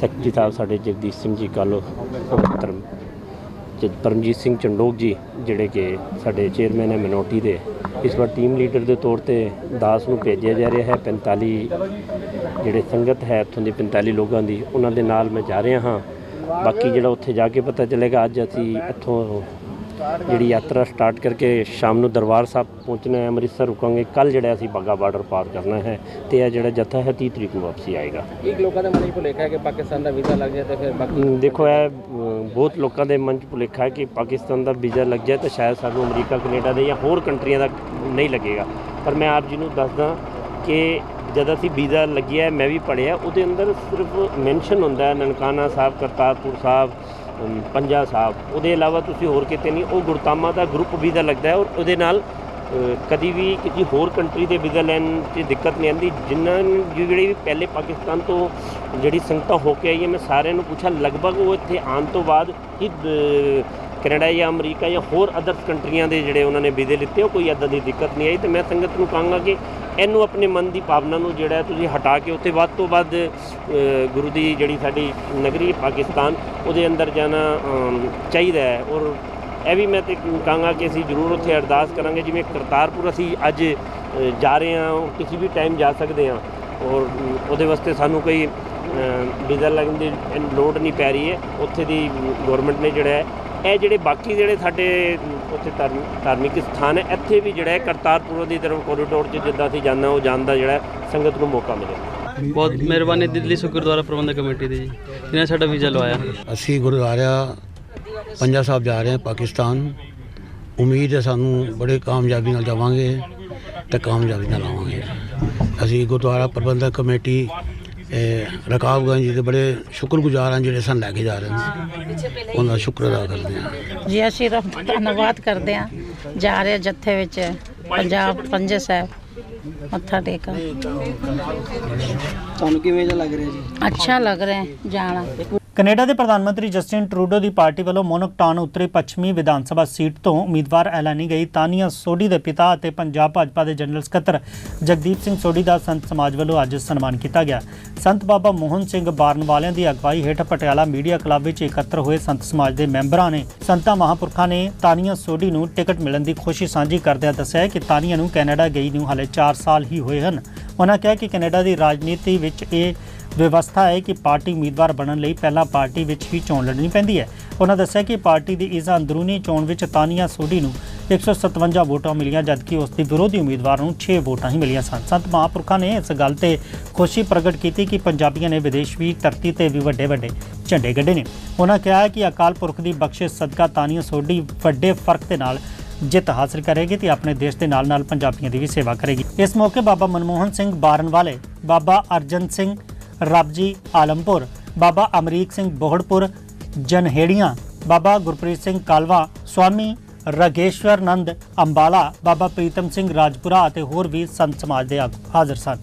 ਸੈਕਟਰੀ ਸਾਹਿਬ ਸਾਡੇ ਜਗਦੀਸ਼ ਸਿੰਘ ਜੀ ਕਾਲੋ ਧਰਮ ਜ- ਪਰਮਜੀਤ ਸਿੰਘ ਚੰਡੋਕ ਜੀ, ਜਿਹੜੇ ਕਿ ਸਾਡੇ ਚੇਅਰਮੈਨ ਹੈ ਮਿਨੋਰਟੀ ਦੇ ਇਸ ਵਾਰ ਟੀਮ ਲੀਡਰ ਦੇ ਤੌਰ ਤੇ ਦਾਸ ਨੂੰ ਭੇਜਿਆ ਜਾ ਰਿਹਾ ਹੈ। 45 ਜਿਹੜੇ ਸੰਗਤ ਹੈ ਇੱਥੋਂ ਦੇ 45 ਲੋਕਾਂ ਦੀ, ਉਹਨਾਂ ਦੇ ਨਾਲ ਮੈਂ ਜਾ ਰਿਹਾ ਹਾਂ। ਬਾਕੀ ਜਿਹੜਾ ਉੱਥੇ ਜਾ ਕੇ ਪਤਾ ਚੱਲੇਗਾ, ਅੱਜ ਅਸੀਂ ਇੱਥੋਂ ਜਿਹੜੀ ਯਾਤਰਾ ਸਟਾਰਟ ਕਰਕੇ ਸ਼ਾਮ ਨੂੰ ਦਰਬਾਰ ਸਾਹਿਬ ਪਹੁੰਚਣਾ ਹੈ ਅੰਮ੍ਰਿਤਸਰ ਰੁਕਾਂਗੇ। ਕੱਲ ਜਿਹੜਾ ਅਸੀਂ ਬਾਗਾ ਬਾਰਡਰ ਪਾਰ ਕਰਨਾ ਹੈ ਤੇ ਇਹ ਜਿਹੜਾ ਜੱਥਾ ਹੈ 30 ਤਰੀਕ ਨੂੰ ਵਾਪਸੀ ਆਏਗਾ। ਇੱਕ ਲੋਕਾਂ ਦੇ ਮਨ 'ਚ ਭੁਲੇਖਾ ਹੈ ਕਿ ਪਾਕਿਸਤਾਨ ਦਾ ਵੀਜ਼ਾ ਲੱਗ ਜਾਏ ਤੇ ਫਿਰ ਬਾਕੀ ਦੇਖੋ ਇਹ ਬਹੁਤ ਲੋਕਾਂ ਦੇ ਮਨ 'ਚ ਭੁਲੇਖਾ ਹੈ ਕਿ ਪਾਕਿਸਤਾਨ ਦਾ ਵੀਜ਼ਾ ਲੱਗ ਜਾਏ ਤਾਂ ਸ਼ਾਇਦ ਸਾਨੂੰ ਅਮਰੀਕਾ ਕੈਨੇਡਾ ਦੇ ਜਾਂ ਹੋਰ ਕੰਟਰੀਆਂ ਦਾ ਨਹੀਂ ਲੱਗੇਗਾ। ਪਰ ਮੈਂ ਆਪ ਜੀ ਨੂੰ ਦੱਸਦਾ ਕਿ ਜਦ ਅਸੀਂ ਵੀਜ਼ਾ ਲੱਗਿਆ ਮੈਂ ਵੀ ਪੜ੍ਹਿਆ ਉਹਦੇ ਅੰਦਰ ਸਿਰਫ ਮੈਂਸ਼ਨ ਹੁੰਦਾ ਹੈ ਨਨਕਾਣਾ ਸਾਹਿਬ ਕਰਤਾਰਪੁਰ ਸਾਹਿਬ ਪੰਜਾ ਸਾਹਿਬ। ਉਹਦੇ ਇਲਾਵਾ ਤੁਸੀਂ ਹੋਰ ਕਿਤੇ ਨਹੀਂ, ਉਹ ਗੁਰਤਾਮਾ ਦਾ ਗਰੁੱਪ ਵੀਜ਼ਾ ਲੱਗਦਾ ਹੈ ਔਰ ਉਹਦੇ ਨਾਲ ਕਦੀ ਵੀ ਕਿਸੇ ਹੋਰ ਕੰਟਰੀ ਦੇ ਵੀਜ਼ਾ ਲੈਣ 'ਚ ਦਿੱਕਤ ਨਹੀਂ ਆਉਂਦੀ। ਜਿਨ੍ਹਾਂ ਨੂੰ, ਜਿਹੜੇ ਵੀ ਪਹਿਲੇ ਪਾਕਿਸਤਾਨ ਤੋਂ ਜਿਹੜੀ ਸੰਗਤਾਂ ਹੋ ਕੇ ਆਈ ਹੈ ਮੈਂ ਸਾਰਿਆਂ ਨੂੰ ਪੁੱਛਿਆ ਲਗਭਗ ਉਹ ਇੱਥੇ ਆਉਣ ਤੋਂ ਬਾਅਦ ਹੀ ਕੈਨੇਡਾ ਜਾਂ ਅਮਰੀਕਾ ਜਾਂ ਹੋਰ ਅਦਰ ਕੰਟਰੀਆਂ ਦੇ ਜਿਹੜੇ ਉਹਨਾਂ ਨੇ ਵੀਜ਼ੇ ਲਿੱਤੇ, ਉਹ ਕੋਈ ਇੱਦਾਂ ਦੀ ਦਿੱਕਤ ਨਹੀਂ ਆਈ ਤੇ ਮੈਂ ਸੰਗਤ ਨੂੰ ਕਹਾਂਗਾ ਕਿ ਇਹਨੂੰ ਆਪਣੇ ਮਨ ਦੀ ਭਾਵਨਾ ਨੂੰ ਜਿਹੜਾ ਤੁਸੀਂ ਹਟਾ ਕੇ ਉੱਥੇ ਵੱਧ ਤੋਂ ਵੱਧ ਗੁਰੂ ਦੀ ਜਿਹੜੀ ਸਾਡੀ ਨਗਰੀ ਪਾਕਿਸਤਾਨ, ਉਹਦੇ ਅੰਦਰ ਜਾਣਾ ਚਾਹੀਦਾ ਹੈ। ਔਰ ਇਹ ਵੀ ਮੈਂ ਤੇ ਕਹਾਂਗਾ ਕਿ ਅਸੀਂ ਜ਼ਰੂਰ ਉੱਥੇ ਅਰਦਾਸ ਕਰਾਂਗੇ, ਜਿਵੇਂ ਕਰਤਾਰਪੁਰ ਅਸੀਂ ਅੱਜ ਜਾ ਰਹੇ ਹਾਂ, ਉਹ ਕਿਸੇ ਵੀ ਟਾਈਮ ਜਾ ਸਕਦੇ ਹਾਂ। ਔਰ ਉਹਦੇ ਵਾਸਤੇ ਸਾਨੂੰ ਕੋਈ ਵੀਜ਼ਾ ਲੱਗਣ ਦੀ ਲੋੜ ਨਹੀਂ ਪੈ ਰਹੀ ਹੈ। ਉੱਥੇ ਦੀ ਗਵਰਨਮੈਂਟ ਨੇ ਜਿਹੜਾ ਹੈ ਇਹ ਜਿਹੜੇ ਬਾਕੀ ਜਿਹੜੇ ਸਾਡੇ ਉੱਥੇ ਧਾਰਮ- ਧਾਰਮਿਕ ਸਥਾਨ ਹੈ ਇੱਥੇ ਵੀ ਜਿਹੜਾ ਕਰਤਾਰਪੁਰ ਦੀ ਤਰਫ ਕੋਰੀਡੋਰ 'ਚ ਜਿੱਦਾਂ ਅਸੀਂ ਜਾਂਦਾ ਉਹ ਜਾਣ ਦਾ ਜਿਹੜਾ ਸੰਗਤ ਨੂੰ ਮੌਕਾ ਮਿਲੇ ਬਹੁਤ ਮਿਹਰਬਾਨੀ ਦਿੱਲੀ ਸਿੱਖ ਗੁਰਦੁਆਰਾ ਪ੍ਰਬੰਧਕ ਕਮੇਟੀ ਦੀ ਜੀ ਜਿਹਨੇ ਸਾਡਾ ਵੀਜ਼ਾ ਲਵਾਇਆ। ਅਸੀਂ ਗੁਰਦੁਆਰਾ ਪੰਜਾ ਸਾਹਿਬ ਜਾ ਰਹੇ ਹਾਂ ਪਾਕਿਸਤਾਨ। ਉਮੀਦ ਹੈ ਸਾਨੂੰ ਬੜੇ ਕਾਮਯਾਬੀ ਨਾਲ ਜਾਵਾਂਗੇ ਤੇ ਕਾਮਯਾਬੀ ਨਾਲ ਆਵਾਂਗੇ। ਅਸੀਂ ਗੁਰਦੁਆਰਾ ਪ੍ਰਬੰਧਕ ਕਮੇਟੀ ਰਕਾਬਗੰਜ ਜੀ ਦੇ ਬੜੇ ਸ਼ੁਕਰਗੁਜ਼ਾਰ ਹਾਂ ਜਿਹੜੇ ਸਾਨੂੰ ਲੈ ਕੇ ਜਾ ਰਹੇ ਨੇ। ਉਹਨਾਂ ਦਾ ਸ਼ੁਕਰ ਅਦਾ ਕਰਦੇ ਹਾਂ। ਜੀ ਅਸੀਂ ਤਾਂ ਧੰਨਵਾਦ ਕਰਦੇ ਹਾਂ। ਜਾ ਰਹੇ ਜੱਥੇ ਵਿੱਚ ਪੰਜਾਬ ਪੰਜੇ ਸਾਹਿਬ ਮੱਥਾ ਟੇਕਾ ਤੁਹਾਨੂੰ ਕਿਵੇਂ ਲੱਗ ਰਿਹਾ ਜੀ? ਅੱਛਾ ਲੱਗ ਰਿਹਾ ਹੈ ਜਾਣਾ। ਕੈਨੇਡਾ ਦੇ ਪ੍ਰਧਾਨ ਮੰਤਰੀ ਜਸਟਿਨ ਟਰੂਡੋ ਦੀ ਪਾਰਟੀ ਵੱਲੋਂ ਮੋਨਕਟਾਨ ਉੱਤਰੀ ਪੱਛਮੀ ਵਿਧਾਨ ਸਭਾ ਸੀਟ ਤੋਂ ਉਮੀਦਵਾਰ ਐਲਾਨੀ ਗਈ ਤਾਨੀਆ ਸੋਢੀ ਦੇ ਪਿਤਾ ਅਤੇ ਪੰਜਾਬ ਭਾਜਪਾ ਦੇ ਜਨਰਲ ਸਕੱਤਰ ਜਗਦੀਪ ਸਿੰਘ ਸੋਢੀ ਦਾ ਸੰਤ ਸਮਾਜ ਵੱਲੋਂ ਅੱਜ ਸਨਮਾਨ ਕੀਤਾ ਗਿਆ। ਸੰਤ ਬਾਬਾ ਮੋਹਨ ਸਿੰਘ ਬਾਰਨ ਵਾਲਿਆਂ ਦੀ ਅਗਵਾਈ ਹੇਠ ਪਟਿਆਲਾ ਮੀਡੀਆ ਕਲੱਬ ਵਿੱਚ ਇਕੱਤਰ ਹੋਏ ਸੰਤ ਸਮਾਜ ਦੇ ਮੈਂਬਰਾਂ ਨੇ ਸੰਤਾਂ ਮਹਾਂਪੁਰਖਾਂ ਨੇ ਤਾਨੀਆ ਸੋਢੀ ਨੂੰ ਟਿਕਟ ਮਿਲਣ ਦੀ ਖੁਸ਼ੀ ਸਾਂਝੀ ਕਰਦਿਆਂ ਦੱਸਿਆ ਕਿ ਤਾਨੀਆ ਨੂੰ ਕੈਨੇਡਾ ਗਈ ਨੂੰ ਹਾਲੇ 4 ਸਾਲ ਹੀ ਹੋਏ ਹਨ। ਉਹਨਾਂ ਕਿਹਾ ਕਿ ਕੈਨੇਡਾ ਦੀ ਰਾਜਨੀਤੀ ਵਿੱਚ ਇਹ ਵਿਵਸਥਾ ਹੈ ਕਿ ਪਾਰਟੀ ਉਮੀਦਵਾਰ ਬਣਨ ਲਈ ਪਹਿਲਾਂ ਪਾਰਟੀ ਵਿੱਚ ਹੀ ਚੋਣ ਲੜਨੀ ਪੈਂਦੀ ਹੈ। ਉਹਨਾਂ ਦੱਸਿਆ ਕਿ ਪਾਰਟੀ ਦੀ ਇਸ ਅੰਦਰੂਨੀ ਚੋਣ ਵਿੱਚ ਤਾਨੀਆ ਸੋਢੀ ਨੂੰ 157 ਵੋਟਾਂ ਮਿਲੀਆਂ, ਜਦਕਿ ਉਸ ਦੀ ਵਿਰੋਧੀ ਉਮੀਦਵਾਰ ਨੂੰ 6 ਵੋਟਾਂ ਹੀ ਮਿਲੀਆਂ ਸਨ। ਸੰਤ ਮਹਾਂਪੁਰਖਾਂ ਨੇ ਇਸ ਗੱਲ ਤੇ ਖੁਸ਼ੀ ਪ੍ਰਗਟ ਕੀਤੀ ਕਿ ਪੰਜਾਬੀਆਂ ਨੇ ਵਿਦੇਸ਼ ਵੀ ਧਰਤੀ ਤੇ ਵੀ ਵੱਡੇ ਵੱਡੇ ਝੰਡੇ ਗੱਡੇ ਨੇ। ਉਹਨਾਂ ਕਿਹਾ ਹੈ ਕਿ ਅਕਾਲ ਪੁਰਖ ਦੀ ਬਖਸ਼ਿਸ਼, ਸਦਕਾ, ਤਾਨੀਆ ਸੋਢੀ ਵੱਡੇ ਫ਼ਰਕ ਦੇ ਨਾਲ ਜਿੱਤ ਹਾਸਲ ਕਰੇਗੀ ਤੇ ਆਪਣੇ ਦੇਸ਼ ਦੇ ਨਾਲ ਨਾਲ ਪੰਜਾਬੀਆਂ ਦੀ ਵੀ ਸੇਵਾ ਕਰੇਗੀ। ਇਸ ਮੌਕੇ ਬਾਬਾ ਮਨਮੋਹਨ ਸਿੰਘ ਬਾਰਨ ਵਾਲੇ ਬਾਬਾ ਅਰਜਨ ਸਿੰਘ ਰੱਬਜੀ ਆਲਮਪੁਰ, ਬਾਬਾ ਅਮਰੀਕ ਸਿੰਘ ਬੋਹੜਪੁਰ, ਜਨਹੇੜੀਆਂ, ਬਾਬਾ ਗੁਰਪ੍ਰੀਤ ਸਿੰਘ ਕਾਲਵਾ, ਸਵਾਮੀ ਰਗੇਸ਼ਵਰ ਨੰਦ ਅੰਬਾਲਾ, ਬਾਬਾ ਪ੍ਰੀਤਮ ਸਿੰਘ ਰਾਜਪੁਰਾ ਅਤੇ ਹੋਰ ਵੀ ਸੰਤ ਸਮਾਜ ਦੇ ਆਗੂ ਹਾਜ਼ਰ ਸਨ।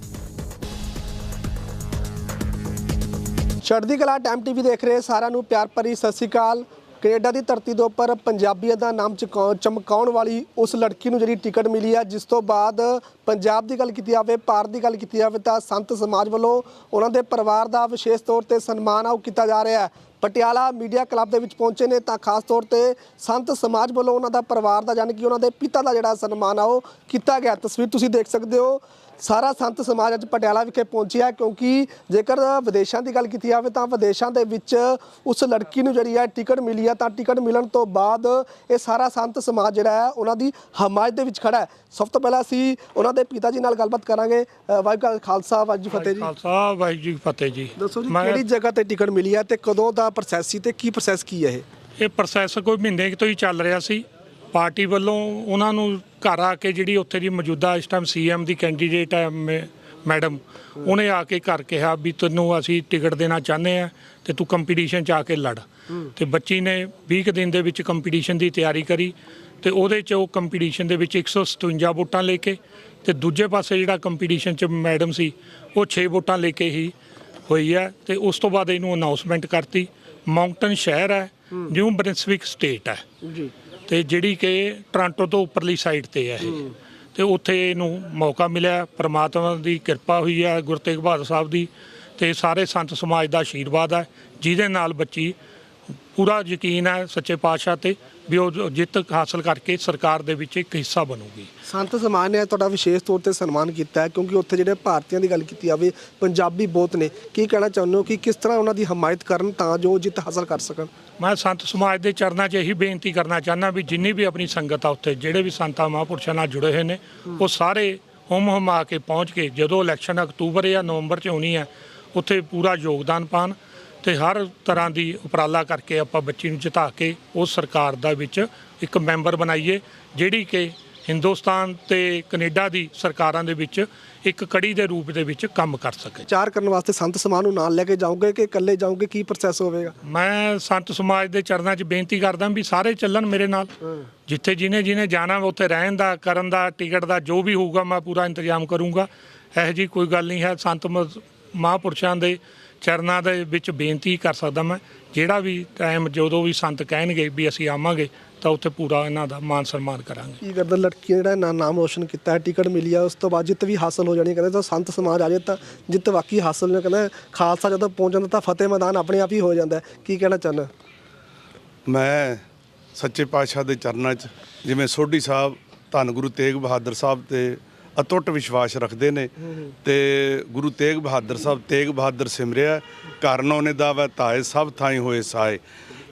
ਚੜ੍ਹਦੀ ਕਲਾ ਟਾਈਮ ਟੀਵੀ ਦੇਖ ਰਹੇ ਸਾਰਿਆਂ ਨੂੰ ਪਿਆਰ ਭਰੀ ਸਤਿ ਸ਼੍ਰੀ ਅਕਾਲ। ਕੈਨੇਡਾ ਦੀ ਧਰਤੀ ਦੇ ਉੱਪਰ ਪੰਜਾਬੀਅਤ ਦਾ ਨਾਮ ਚਮਕਾਉ- ਚਮਕਾਉਣ ਵਾਲੀ ਉਸ ਲੜਕੀ ਨੂੰ ਜਿਹੜੀ ਟਿਕਟ ਮਿਲੀ ਹੈ, ਜਿਸ ਤੋਂ ਬਾਅਦ ਪੰਜਾਬ ਦੀ ਗੱਲ ਕੀਤੀ ਜਾਵੇ, ਭਾਰਤ ਦੀ ਗੱਲ ਕੀਤੀ ਜਾਵੇ ਤਾਂ ਸੰਤ ਸਮਾਜ ਵੱਲੋਂ ਉਹਨਾਂ ਦੇ ਪਰਿਵਾਰ ਦਾ ਵਿਸ਼ੇਸ਼ ਤੌਰ ਤੇ ਸਨਮਾਨ ਆ ਉਹ ਕੀਤਾ ਜਾ ਰਿਹਾ ਹੈ। ਪਟਿਆਲਾ ਮੀਡੀਆ ਕਲੱਬ ਦੇ ਵਿੱਚ ਪਹੁੰਚੇ ਨੇ ਤਾਂ ਖਾਸ ਤੌਰ ਤੇ ਸੰਤ ਸਮਾਜ ਵੱਲੋਂ ਉਹਨਾਂ ਦਾ ਪਰਿਵਾਰ ਦਾ, ਯਾਨੀ ਕਿ ਉਹਨਾਂ ਦੇ ਪਿਤਾ ਦਾ ਜਿਹੜਾ ਸਨਮਾਨ ਆ, ਉਹ ਕੀਤਾ ਗਿਆ। ਤਸਵੀਰ ਤੁਸੀਂ ਦੇਖ ਸਕਦੇ ਹੋ। ਸਾਰਾ ਸੰਤ ਸਮਾਜ ਅੱਜ ਪਟਿਆਲਾ ਵਿਖੇ ਪਹੁੰਚਿਆ ਕਿਉਂਕਿ ਜੇਕਰ ਵਿਦੇਸ਼ਾਂ ਦੀ ਗੱਲ ਕੀਤੀ ਜਾਵੇ ਤਾਂ ਵਿਦੇਸ਼ਾਂ ਦੇ ਵਿੱਚ ਉਸ ਲੜਕੀ ਨੂੰ ਜਿਹੜੀ ਹੈ ਟਿਕਟ ਮਿਲੀ ਹੈ ਤਾਂ ਟਿਕਟ ਮਿਲਣ ਤੋਂ ਬਾਅਦ ਇਹ ਸਾਰਾ ਸੰਤ ਸਮਾਜ ਜਿਹੜਾ ਹੈ ਉਹਨਾਂ ਦੀ ਹਮਾਇਤ ਦੇ ਵਿੱਚ ਖੜਾ ਹੈ। ਸਭ ਤੋਂ ਪਹਿਲਾਂ ਅਸੀਂ ਉਹਨਾਂ ਦੇ ਪਿਤਾ ਜੀ ਨਾਲ ਗੱਲਬਾਤ ਕਰਾਂਗੇ। ਵਾਹਿਗੁਰੂ ਖਾਲਸਾ ਵਾਹਿਗੁਰੂ ਫਤਿਹ ਜੀ। ਖਾਲਸਾ ਵਾਹਿਗੁਰੂ ਫਤਿਹ ਜੀ। ਦੱਸੋ ਜੀ ਕਿਹੜੀ ਜਗ੍ਹਾ ਤੇ ਟਿਕਟ ਮਿਲੀ ਹੈ ਤੇ ਕਦੋਂ ਦਾ ਪ੍ਰੋਸੈਸ ਸੀ ਤੇ ਕੀ ਪ੍ਰੋਸੈਸ ਕੀ ਹੈ ਇਹ? ਇਹ ਪ੍ਰੋਸੈਸ ਕੋਈ ਮਹੀਨੇ ਤੋਂ ਹੀ ਚੱਲ ਰਿਹਾ ਸੀ। ਪਾਰਟੀ ਵੱਲੋਂ ਉਹਨਾਂ ਨੂੰ ਘਰ ਆ ਕੇ ਜਿਹੜੀ ਉੱਥੇ ਦੀ ਮੌਜੂਦਾ ਇਸ ਟਾਈਮ ਸੀਐਮ ਦੀ ਕੈਂਡੀਡੇਟ ਹੈ ਮੈਡਮ ਉਹਨੇ ਆ ਕੇ ਘਰ ਕਿਹਾ ਵੀ ਤੈਨੂੰ ਅਸੀਂ ਟਿਕਟ ਦੇਣਾ ਚਾਹੁੰਦੇ ਆ ਤੇ ਤੂੰ ਕੰਪੀਟੀਸ਼ਨ 'ਚ ਆ ਕੇ ਲੜ। ਤੇ ਬੱਚੀ ਨੇ 20 ਕੁ ਦਿਨ ਦੇ ਵਿੱਚ ਕੰਪੀਟੀਸ਼ਨ ਦੀ ਤਿਆਰੀ ਕਰੀ ਤੇ ਉਹਦੇ 'ਚ ਉਹ ਕੰਪੀਟੀਸ਼ਨ ਦੇ ਵਿੱਚ 157 ਵੋਟਾਂ ਲੈ ਕੇ ਤੇ ਦੂਜੇ ਪਾਸੇ ਜਿਹੜਾ ਕੰਪੀਟੀਸ਼ਨ 'ਚ ਮੈਡਮ ਸੀ ਉਹ 6 ਵੋਟਾਂ ਲੈ ਕੇ ਹੀ ਹੋਈ ਹੈ ਤੇ ਉਸ ਤੋਂ ਬਾਅਦ ਇਹਨੂੰ ਅਨਾਉਂਸਮੈਂਟ ਕਰਤੀ। ਮਾਉਂਟਨ ਸ਼ਹਿਰ ਹੈ ਨਿਊ ਬ੍ਰਿੰਸਵਿਕ ਸਟੇਟ ਹੈ। ਜੀ। ਤੇ ਜਿਹੜੀ ਕਿ ਟ੍ਰਾਂਟੋ ਤੋਂ ਉੱਪਰਲੀ ਸਾਈਡ ਤੇ ਹੈ ਇਹ। ਤੇ ਉੱਥੇ ਇਹਨੂੰ ਮੌਕਾ ਮਿਲਿਆ ਪ੍ਰਮਾਤਮਾ ਦੀ ਕਿਰਪਾ ਹੋਈ ਹੈ ਗੁਰੂ ਤੇਗ ਬਹਾਦਰ ਸਾਹਿਬ ਦੀ ਤੇ ਸਾਰੇ ਸੰਤ ਸਮਾਜ ਦਾ ਆਸ਼ੀਰਵਾਦ ਹੈ ਜਿਹਦੇ ਨਾਲ ਬੱਚੀ ਪੂਰਾ ਯਕੀਨ ਹੈ ਸੱਚੇ ਪਾਤਸ਼ਾਹ ਤੇ ਵੀ ਉਹ ਜਿੱਤ ਹਾਸਲ ਕਰਕੇ ਸਰਕਾਰ ਦੇ ਵਿੱਚ ਇੱਕ ਹਿੱਸਾ ਬਣੂਗੀ। ਸੰਤ ਸਮਾਜ ਨੇ ਤੁਹਾਡਾ ਵਿਸ਼ੇਸ਼ ਤੌਰ ਤੇ ਸਨਮਾਨ ਕੀਤਾ ਹੈ ਕਿਉਂਕਿ ਉੱਥੇ ਜਿਹੜੇ ਭਾਰਤੀਆਂ ਦੀ ਗੱਲ ਕੀਤੀ ਜਾਵੇ ਪੰਜਾਬੀ ਬਹੁਤ ਨੇ। ਕੀ ਕਹਿਣਾ ਚਾਹੁੰਦੇ ਹੋ ਕਿ ਕਿਸ ਤਰ੍ਹਾਂ ਉਹਨਾਂ ਦੀ ਹਮਾਇਤ ਕਰਨ ਤਾਂ ਜੋ ਜਿੱਤ ਹਾਸਲ ਕਰ ਸਕਣ? ਮੈਂ ਸੰਤ ਸਮਾਜ ਦੇ ਚਰਨਾਂ 'ਚ ਇਹੀ ਬੇਨਤੀ ਕਰਨਾ ਚਾਹੁੰਦਾ ਵੀ ਜਿੰਨੀ ਵੀ ਆਪਣੀ ਸੰਗਤ ਆ ਉੱਥੇ ਜਿਹੜੇ ਵੀ ਸੰਤਾਂ ਮਹਾਂਪੁਰਸ਼ਾਂ ਨਾਲ ਜੁੜੇ ਹੋਏ ਨੇ ਉਹ ਸਾਰੇ ਹੁਮ ਹੁਮਾ ਕੇ ਪਹੁੰਚ ਕੇ ਜਦੋਂ ਇਲੈਕਸ਼ਨ ਅਕਤੂਬਰ ਜਾਂ ਨਵੰਬਰ 'ਚ ਹੋਣੀ ਹੈ ਉੱਥੇ ਪੂਰਾ ਯੋਗਦਾਨ ਪਾਣ। ਤੇ ਹਰ ਤਰ੍ਹਾਂ ਦੀ ਉਪਰਾਲਾ ਕਰਕੇ ਆਪਾਂ ਬੱਚੀ ਨੂੰ ਜਿਤਾ ਕੇ ਉਸ ਸਰਕਾਰ ਦਾ ਵਿੱਚ ਇੱਕ ਮੈਂਬਰ ਬਣਾਈਏ ਜਿਹੜੀ ਕਿ ਹਿੰਦੁਸਤਾਨ ਤੇ ਕੈਨੇਡਾ ਦੀ ਸਰਕਾਰਾਂ ਦੇ ਵਿੱਚ ਇੱਕ ਕੜੀ ਦੇ ਰੂਪ ਦੇ ਵਿੱਚ ਕੰਮ ਕਰ ਸਕੇ। ਚਾਰ ਕਰਨ ਵਾਸਤੇ ਸੰਤ ਸਮਾਜ ਨੂੰ ਨਾਲ ਲੈ ਕੇ ਜਾਓਗੇ ਕਿ ਇਕੱਲੇ ਜਾਓਗੇ? ਕੀ ਪ੍ਰੋਸੈਸ ਹੋਵੇਗਾ? ਮੈਂ ਸੰਤ ਸਮਾਜ ਦੇ ਚਰਨਾਂ 'ਚ ਬੇਨਤੀ ਕਰਦਾ ਵੀ ਸਾਰੇ ਚੱਲਣ ਮੇਰੇ ਨਾਲ। ਜਿੱਥੇ ਜਿਹਨੇ ਜਿਹਨੇ ਜਾਣਾ ਉੱਥੇ ਰਹਿਣ ਦਾ ਕਰਨ ਦਾ ਟਿਕਟ ਦਾ ਜੋ ਵੀ ਹੋਊਗਾ ਮੈਂ ਪੂਰਾ ਇੰਤਜ਼ਾਮ ਕਰੂੰਗਾ। ਇਹੋ ਜੀ ਕੋਈ ਗੱਲ ਨਹੀਂ ਹੈ ਸੰਤ ਮਹਾਂਪੁਰਸ਼ਾਂ ਦੇ ਚਰਨਾਂ ਦੇ ਵਿੱਚ ਬੇਨਤੀ ਕਰ ਸਕਦਾ ਮੈਂ ਜਿਹੜਾ ਵੀ ਟਾਈਮ ਜਦੋਂ ਵੀ ਸੰਤ ਕਹਿਣਗੇ ਵੀ ਅਸੀਂ ਆਵਾਂਗੇ ਤਾਂ ਉੱਥੇ ਪੂਰਾ ਇਹਨਾਂ ਦਾ ਮਾਨ ਸਨਮਾਨ ਕਰਾਂਗੇ ਕੀ ਕਰਦਾ ਲੜਕੀ ਨੇ ਜਿਹੜਾ ਨਾ- ਨਾਮ ਰੋਸ਼ਨ ਕੀਤਾ ਹੈ ਟਿਕਟ ਮਿਲੀ ਹੈ ਉਸ ਤੋਂ ਬਾਅਦ ਜਿੱਤ ਵੀ ਹਾਸਲ ਹੋ ਜਾਣੀ। ਕਹਿੰਦੇ ਤਾਂ ਸੰਤ ਸਮਾਜ ਆ ਜਾਏ ਤਾਂ ਜਿੱਤ ਵਾਕਈ ਹਾਸਲ ਨੇ ਕਹਿੰਦਾ ਖਾਲਸਾ ਜਦੋਂ ਪਹੁੰਚ ਜਾਂਦਾ ਤਾਂ ਫਤਿਹ ਮੈਦਾਨ ਆਪਣੇ ਆਪ ਹੀ ਹੋ ਜਾਂਦਾ। ਕੀ ਕਹਿਣਾ ਚਾਹੁੰਦਾ ਮੈਂ ਸੱਚੇ ਪਾਤਸ਼ਾਹ ਦੇ ਚਰਨਾਂ 'ਚ ਜਿਵੇਂ ਸੋਢੀ ਸਾਹਿਬ ਧੰਨ ਗੁਰੂ ਤੇਗ ਬਹਾਦਰ ਸਾਹਿਬ ਤੇ ਅਟੁੱਟ ਵਿਸ਼ਵਾਸ ਰੱਖਦੇ ਨੇ। ਤੇ ਗੁਰੂ ਤੇਗ ਬਹਾਦਰ ਸਾਹਿਬ ਤੇਗ ਬਹਾਦਰ ਸਿਮਰਿਆ ਘਰ ਨੌਨੇ ਦਾ ਵੈ ਧਾਏ ਸਭ ਥਾਈ ਹੋਏ ਸਾਏ।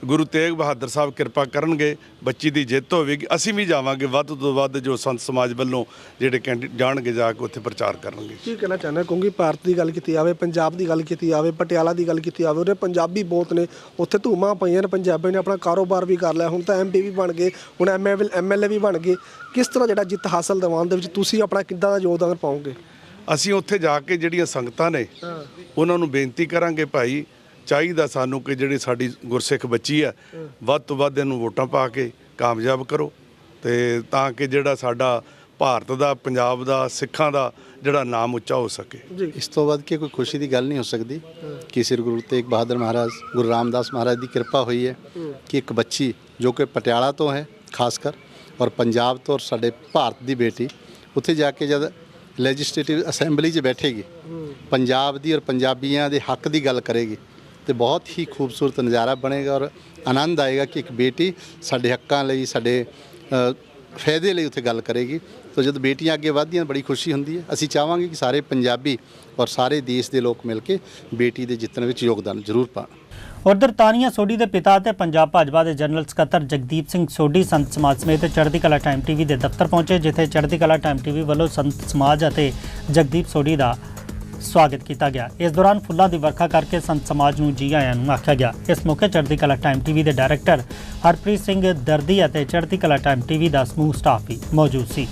ਗੁਰੂ ਤੇਗ ਬਹਾਦਰ ਸਾਹਿਬ ਕਿਰਪਾ ਕਰਨਗੇ ਬੱਚੀ ਦੀ ਜਿੱਤ ਹੋਵੇਗੀ ਅਸੀਂ ਵੀ ਜਾਵਾਂਗੇ ਵੱਧ ਤੋਂ ਵੱਧ ਜੋ ਸੰਤ ਸਮਾਜ ਵੱਲੋਂ ਜਿਹੜੇ ਕੈਂਡੀ ਜਾਣਗੇ ਜਾ ਕੇ ਉੱਥੇ ਪ੍ਰਚਾਰ ਕਰਨਗੇ। ਕੀ ਕਹਿਣਾ ਚਾਹੁੰਦਾ ਕਿਉਂਕਿ ਭਾਰਤ ਦੀ ਗੱਲ ਕੀਤੀ ਜਾਵੇ ਪੰਜਾਬ ਦੀ ਗੱਲ ਕੀਤੀ ਜਾਵੇ ਪਟਿਆਲਾ ਦੀ ਗੱਲ ਕੀਤੀ ਜਾਵੇ ਉਹਦੇ ਪੰਜਾਬੀ ਬਹੁਤ ਨੇ ਉੱਥੇ ਧੂਮਾਂ ਪਈਆਂ ਨੇ ਪੰਜਾਬੀ ਨੇ ਆਪਣਾ ਕਾਰੋਬਾਰ ਵੀ ਕਰ ਲਿਆ ਹੁਣ ਤਾਂ ਐਮਪੀ ਵੀ ਬਣ ਗਏ ਹੁਣ ਐਮਐਲ ਐਮਐਲਏ ਵੀ ਬਣ ਗਏ। ਕਿਸ ਤਰ੍ਹਾਂ ਜਿਹੜਾ ਜਿੱਤ ਹਾਸਲ ਦਿਵਾਉਣ ਦੇ ਵਿੱਚ ਤੁਸੀਂ ਆਪਣਾ ਕਿੱਦਾਂ ਦਾ ਯੋਗਦਾਨ ਪਾਓਗੇ? ਅਸੀਂ ਉੱਥੇ ਜਾ ਕੇ ਜਿਹੜੀਆਂ ਸੰਗਤਾਂ ਨੇ ਉਹਨਾਂ ਨੂੰ ਬੇਨਤੀ ਕਰਾਂਗੇ ਭਾਈ ਚਾਹੀਦਾ ਸਾਨੂੰ ਕਿ ਜਿਹੜੀ ਸਾਡੀ ਗੁਰਸਿੱਖ ਬੱਚੀ ਹੈ ਵੱਧ ਤੋਂ ਵੱਧ ਇਹਨੂੰ ਵੋਟਾਂ ਪਾ ਕੇ ਕਾਮਯਾਬ ਕਰੋ ਤੇ ਤਾਂ ਕਿ ਜਿਹੜਾ ਸਾਡਾ ਭਾਰਤ ਦਾ ਪੰਜਾਬ ਦਾ ਸਿੱਖਾਂ ਦਾ ਜਿਹੜਾ ਨਾਮ ਉੱਚਾ ਹੋ ਸਕੇ। ਇਸ ਤੋਂ ਵੱਧ ਕੇ ਕੋਈ ਖੁਸ਼ੀ ਦੀ ਗੱਲ ਨਹੀਂ ਹੋ ਸਕਦੀ ਕਿ ਸ੍ਰੀ ਗੁਰੂ ਤੇਗ ਬਹਾਦਰ ਮਹਾਰਾਜ ਗੁਰੂ ਰਾਮਦਾਸ ਮਹਾਰਾਜ ਦੀ ਕਿਰਪਾ ਹੋਈ ਹੈ ਕਿ ਇੱਕ ਬੱਚੀ ਜੋ ਕਿ ਪਟਿਆਲਾ ਤੋਂ ਹੈ ਖਾਸ ਕਰ ਔਰ ਪੰਜਾਬ ਤੋਂ ਔਰ ਸਾਡੇ ਭਾਰਤ ਦੀ ਬੇਟੀ ਉੱਥੇ ਜਾ ਕੇ ਜਦ ਲੈਜਿਸਲੇਟਿਵ ਅਸੈਂਬਲੀ 'ਚ ਬੈਠੇਗੀ ਪੰਜਾਬ ਦੀ ਔਰ ਪੰਜਾਬੀਆਂ ਦੇ ਹੱਕ ਦੀ ਗੱਲ ਕਰੇਗੀ ਤੇ ਬਹੁਤ ਹੀ ਖੂਬਸੂਰਤ ਨਜ਼ਾਰਾ ਬਣੇਗਾ ਔਰ ਆਨੰਦ ਆਏਗਾ ਕਿ ਇੱਕ ਬੇਟੀ ਸਾਡੇ ਹੱਕਾਂ ਲਈ, ਸਾਡੇ ਫਾਇਦੇ ਲਈ ਉੱਥੇ ਗੱਲ ਕਰੇਗੀ। ਤਾਂ ਜਦ ਬੇਟੀਆਂ ਅੱਗੇ ਵਧਦੀਆਂ ਬੜੀ ਖੁਸ਼ੀ ਹੁੰਦੀ ਹੈ। ਅਸੀਂ ਚਾਹਾਂਗੇ ਕਿ ਸਾਰੇ ਪੰਜਾਬੀ ਔਰ ਸਾਰੇ ਦੇਸ਼ ਦੇ ਲੋਕ ਮਿਲ ਕੇ ਬੇਟੀ ਦੇ ਜਿੱਤਣ ਵਿੱਚ ਯੋਗਦਾਨ ਜ਼ਰੂਰ ਪਾਉਣ ਉਧਰ ਤਾਨੀਆ ਸੋਢੀ ਦੇ ਪਿਤਾ ਅਤੇ ਪੰਜਾਬ ਭਾਜਪਾ ਦੇ ਜਨਰਲ ਸਕੱਤਰ ਜਗਦੀਪ ਸਿੰਘ ਸੋਢੀ ਸੰਤ ਸਮਾਜ ਸਮੇਤ ਚੜ੍ਹਦੀ ਕਲਾ ਟਾਈਮ ਟੀਵੀ ਦੇ ਦਫ਼ਤਰ ਪਹੁੰਚੇ, ਜਿੱਥੇ ਚੜ੍ਹਦੀ ਕਲਾ ਟਾਈਮ ਟੀਵੀ ਵੱਲੋਂ ਸੰਤ ਸਮਾਜ ਅਤੇ ਜਗਦੀਪ ਸੋਢੀ ਦਾ ਸਵਾਗਤ ਕੀਤਾ ਗਿਆ। ਇਸ ਦੌਰਾਨ ਫੁੱਲਾਂ ਦੀ ਵਰਖਾ ਕਰਕੇ ਸੰਤ ਸਮਾਜ ਨੂੰ ਜੀ ਆਇਆਂ ਨੂੰ ਆਖਿਆ ਗਿਆ। ਇਸ ਮੌਕੇ ਚੜ੍ਹਦੀ ਕਲਾ ਟਾਈਮ ਟੀਵੀ ਦੇ ਡਾਇਰੈਕਟਰ ਹਰਪ੍ਰੀਤ ਸਿੰਘ ਦਰਦੀ ਅਤੇ ਚੜ੍ਹਦੀ ਕਲਾ ਟਾਈਮ ਟੀਵੀ ਦਾ ਸਮੂਹ ਸਟਾਫ ਵੀ ਮੌਜੂਦ ਸੀ।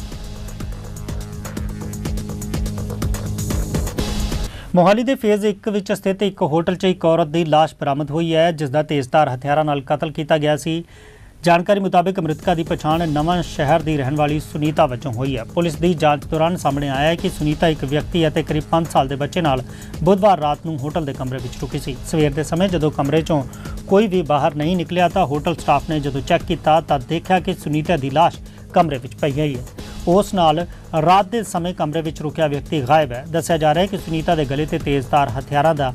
ਮੋਹਾਲੀ ਦੇ ਫੇਜ਼ 1 ਵਿੱਚ ਸਥਿਤ ਇੱਕ ਹੋਟਲ 'ਚ ਇੱਕ ਔਰਤ ਦੀ ਲਾਸ਼ ਬਰਾਮਦ ਹੋਈ ਹੈ, ਜਿਸ ਦਾ ਤੇਜ਼ਧਾਰ ਹਥਿਆਰਾਂ ਨਾਲ ਕਤਲ ਕੀਤਾ ਗਿਆ ਸੀ। ਜਾਣਕਾਰੀ ਮੁਤਾਬਕ ਮ੍ਰਿਤਕਾ ਦੀ ਪਛਾਣ ਨਵਾਂ ਸ਼ਹਿਰ ਦੀ ਰਹਿਣ ਵਾਲੀ ਸੁਨੀਤਾ ਵਜੋਂ ਹੋਈ ਹੈ। ਪੁਲਿਸ ਦੀ ਜਾਂਚ ਦੌਰਾਨ ਸਾਹਮਣੇ ਆਇਆ ਹੈ ਕਿ ਸੁਨੀਤਾ ਇੱਕ ਵਿਅਕਤੀ ਅਤੇ ਕਰੀਬ 5 ਸਾਲ ਦੇ ਬੱਚੇ ਨਾਲ ਬੁੱਧਵਾਰ ਰਾਤ ਨੂੰ ਹੋਟਲ ਦੇ ਕਮਰੇ ਵਿੱਚ ਰੁਕੀ ਸੀ। ਸਵੇਰ ਦੇ ਸਮੇਂ ਜਦੋਂ ਕਮਰੇ 'ਚੋਂ ਕੋਈ ਵੀ ਬਾਹਰ ਨਹੀਂ ਨਿਕਲਿਆ ਤਾਂ ਹੋਟਲ ਸਟਾਫ ਨੇ ਜਦੋਂ ਚੈੱਕ ਕੀਤਾ ਤਾਂ ਦੇਖਿਆ ਕਿ ਸੁਨੀਤਾ ਦੀ ਲਾਸ਼ ਕਮਰੇ ਵਿੱਚ ਪਈ ਹੋਈ ਹੈ। ਉਸ ਨਾਲ ਰਾਤ ਦੇ ਸਮੇਂ ਕਮਰੇ ਵਿੱਚ ਰੁਕਿਆ ਵਿਅਕਤੀ ਗਾਇਬ ਹੈ। ਦੱਸਿਆ ਜਾ ਰਿਹਾ ਹੈ ਕਿ ਸੁਨੀਤਾ ਦੇ ਗਲੇ ਤੇ ਤੇਜ਼ਧਾਰ ਹਥਿਆਰਾਂ ਦਾ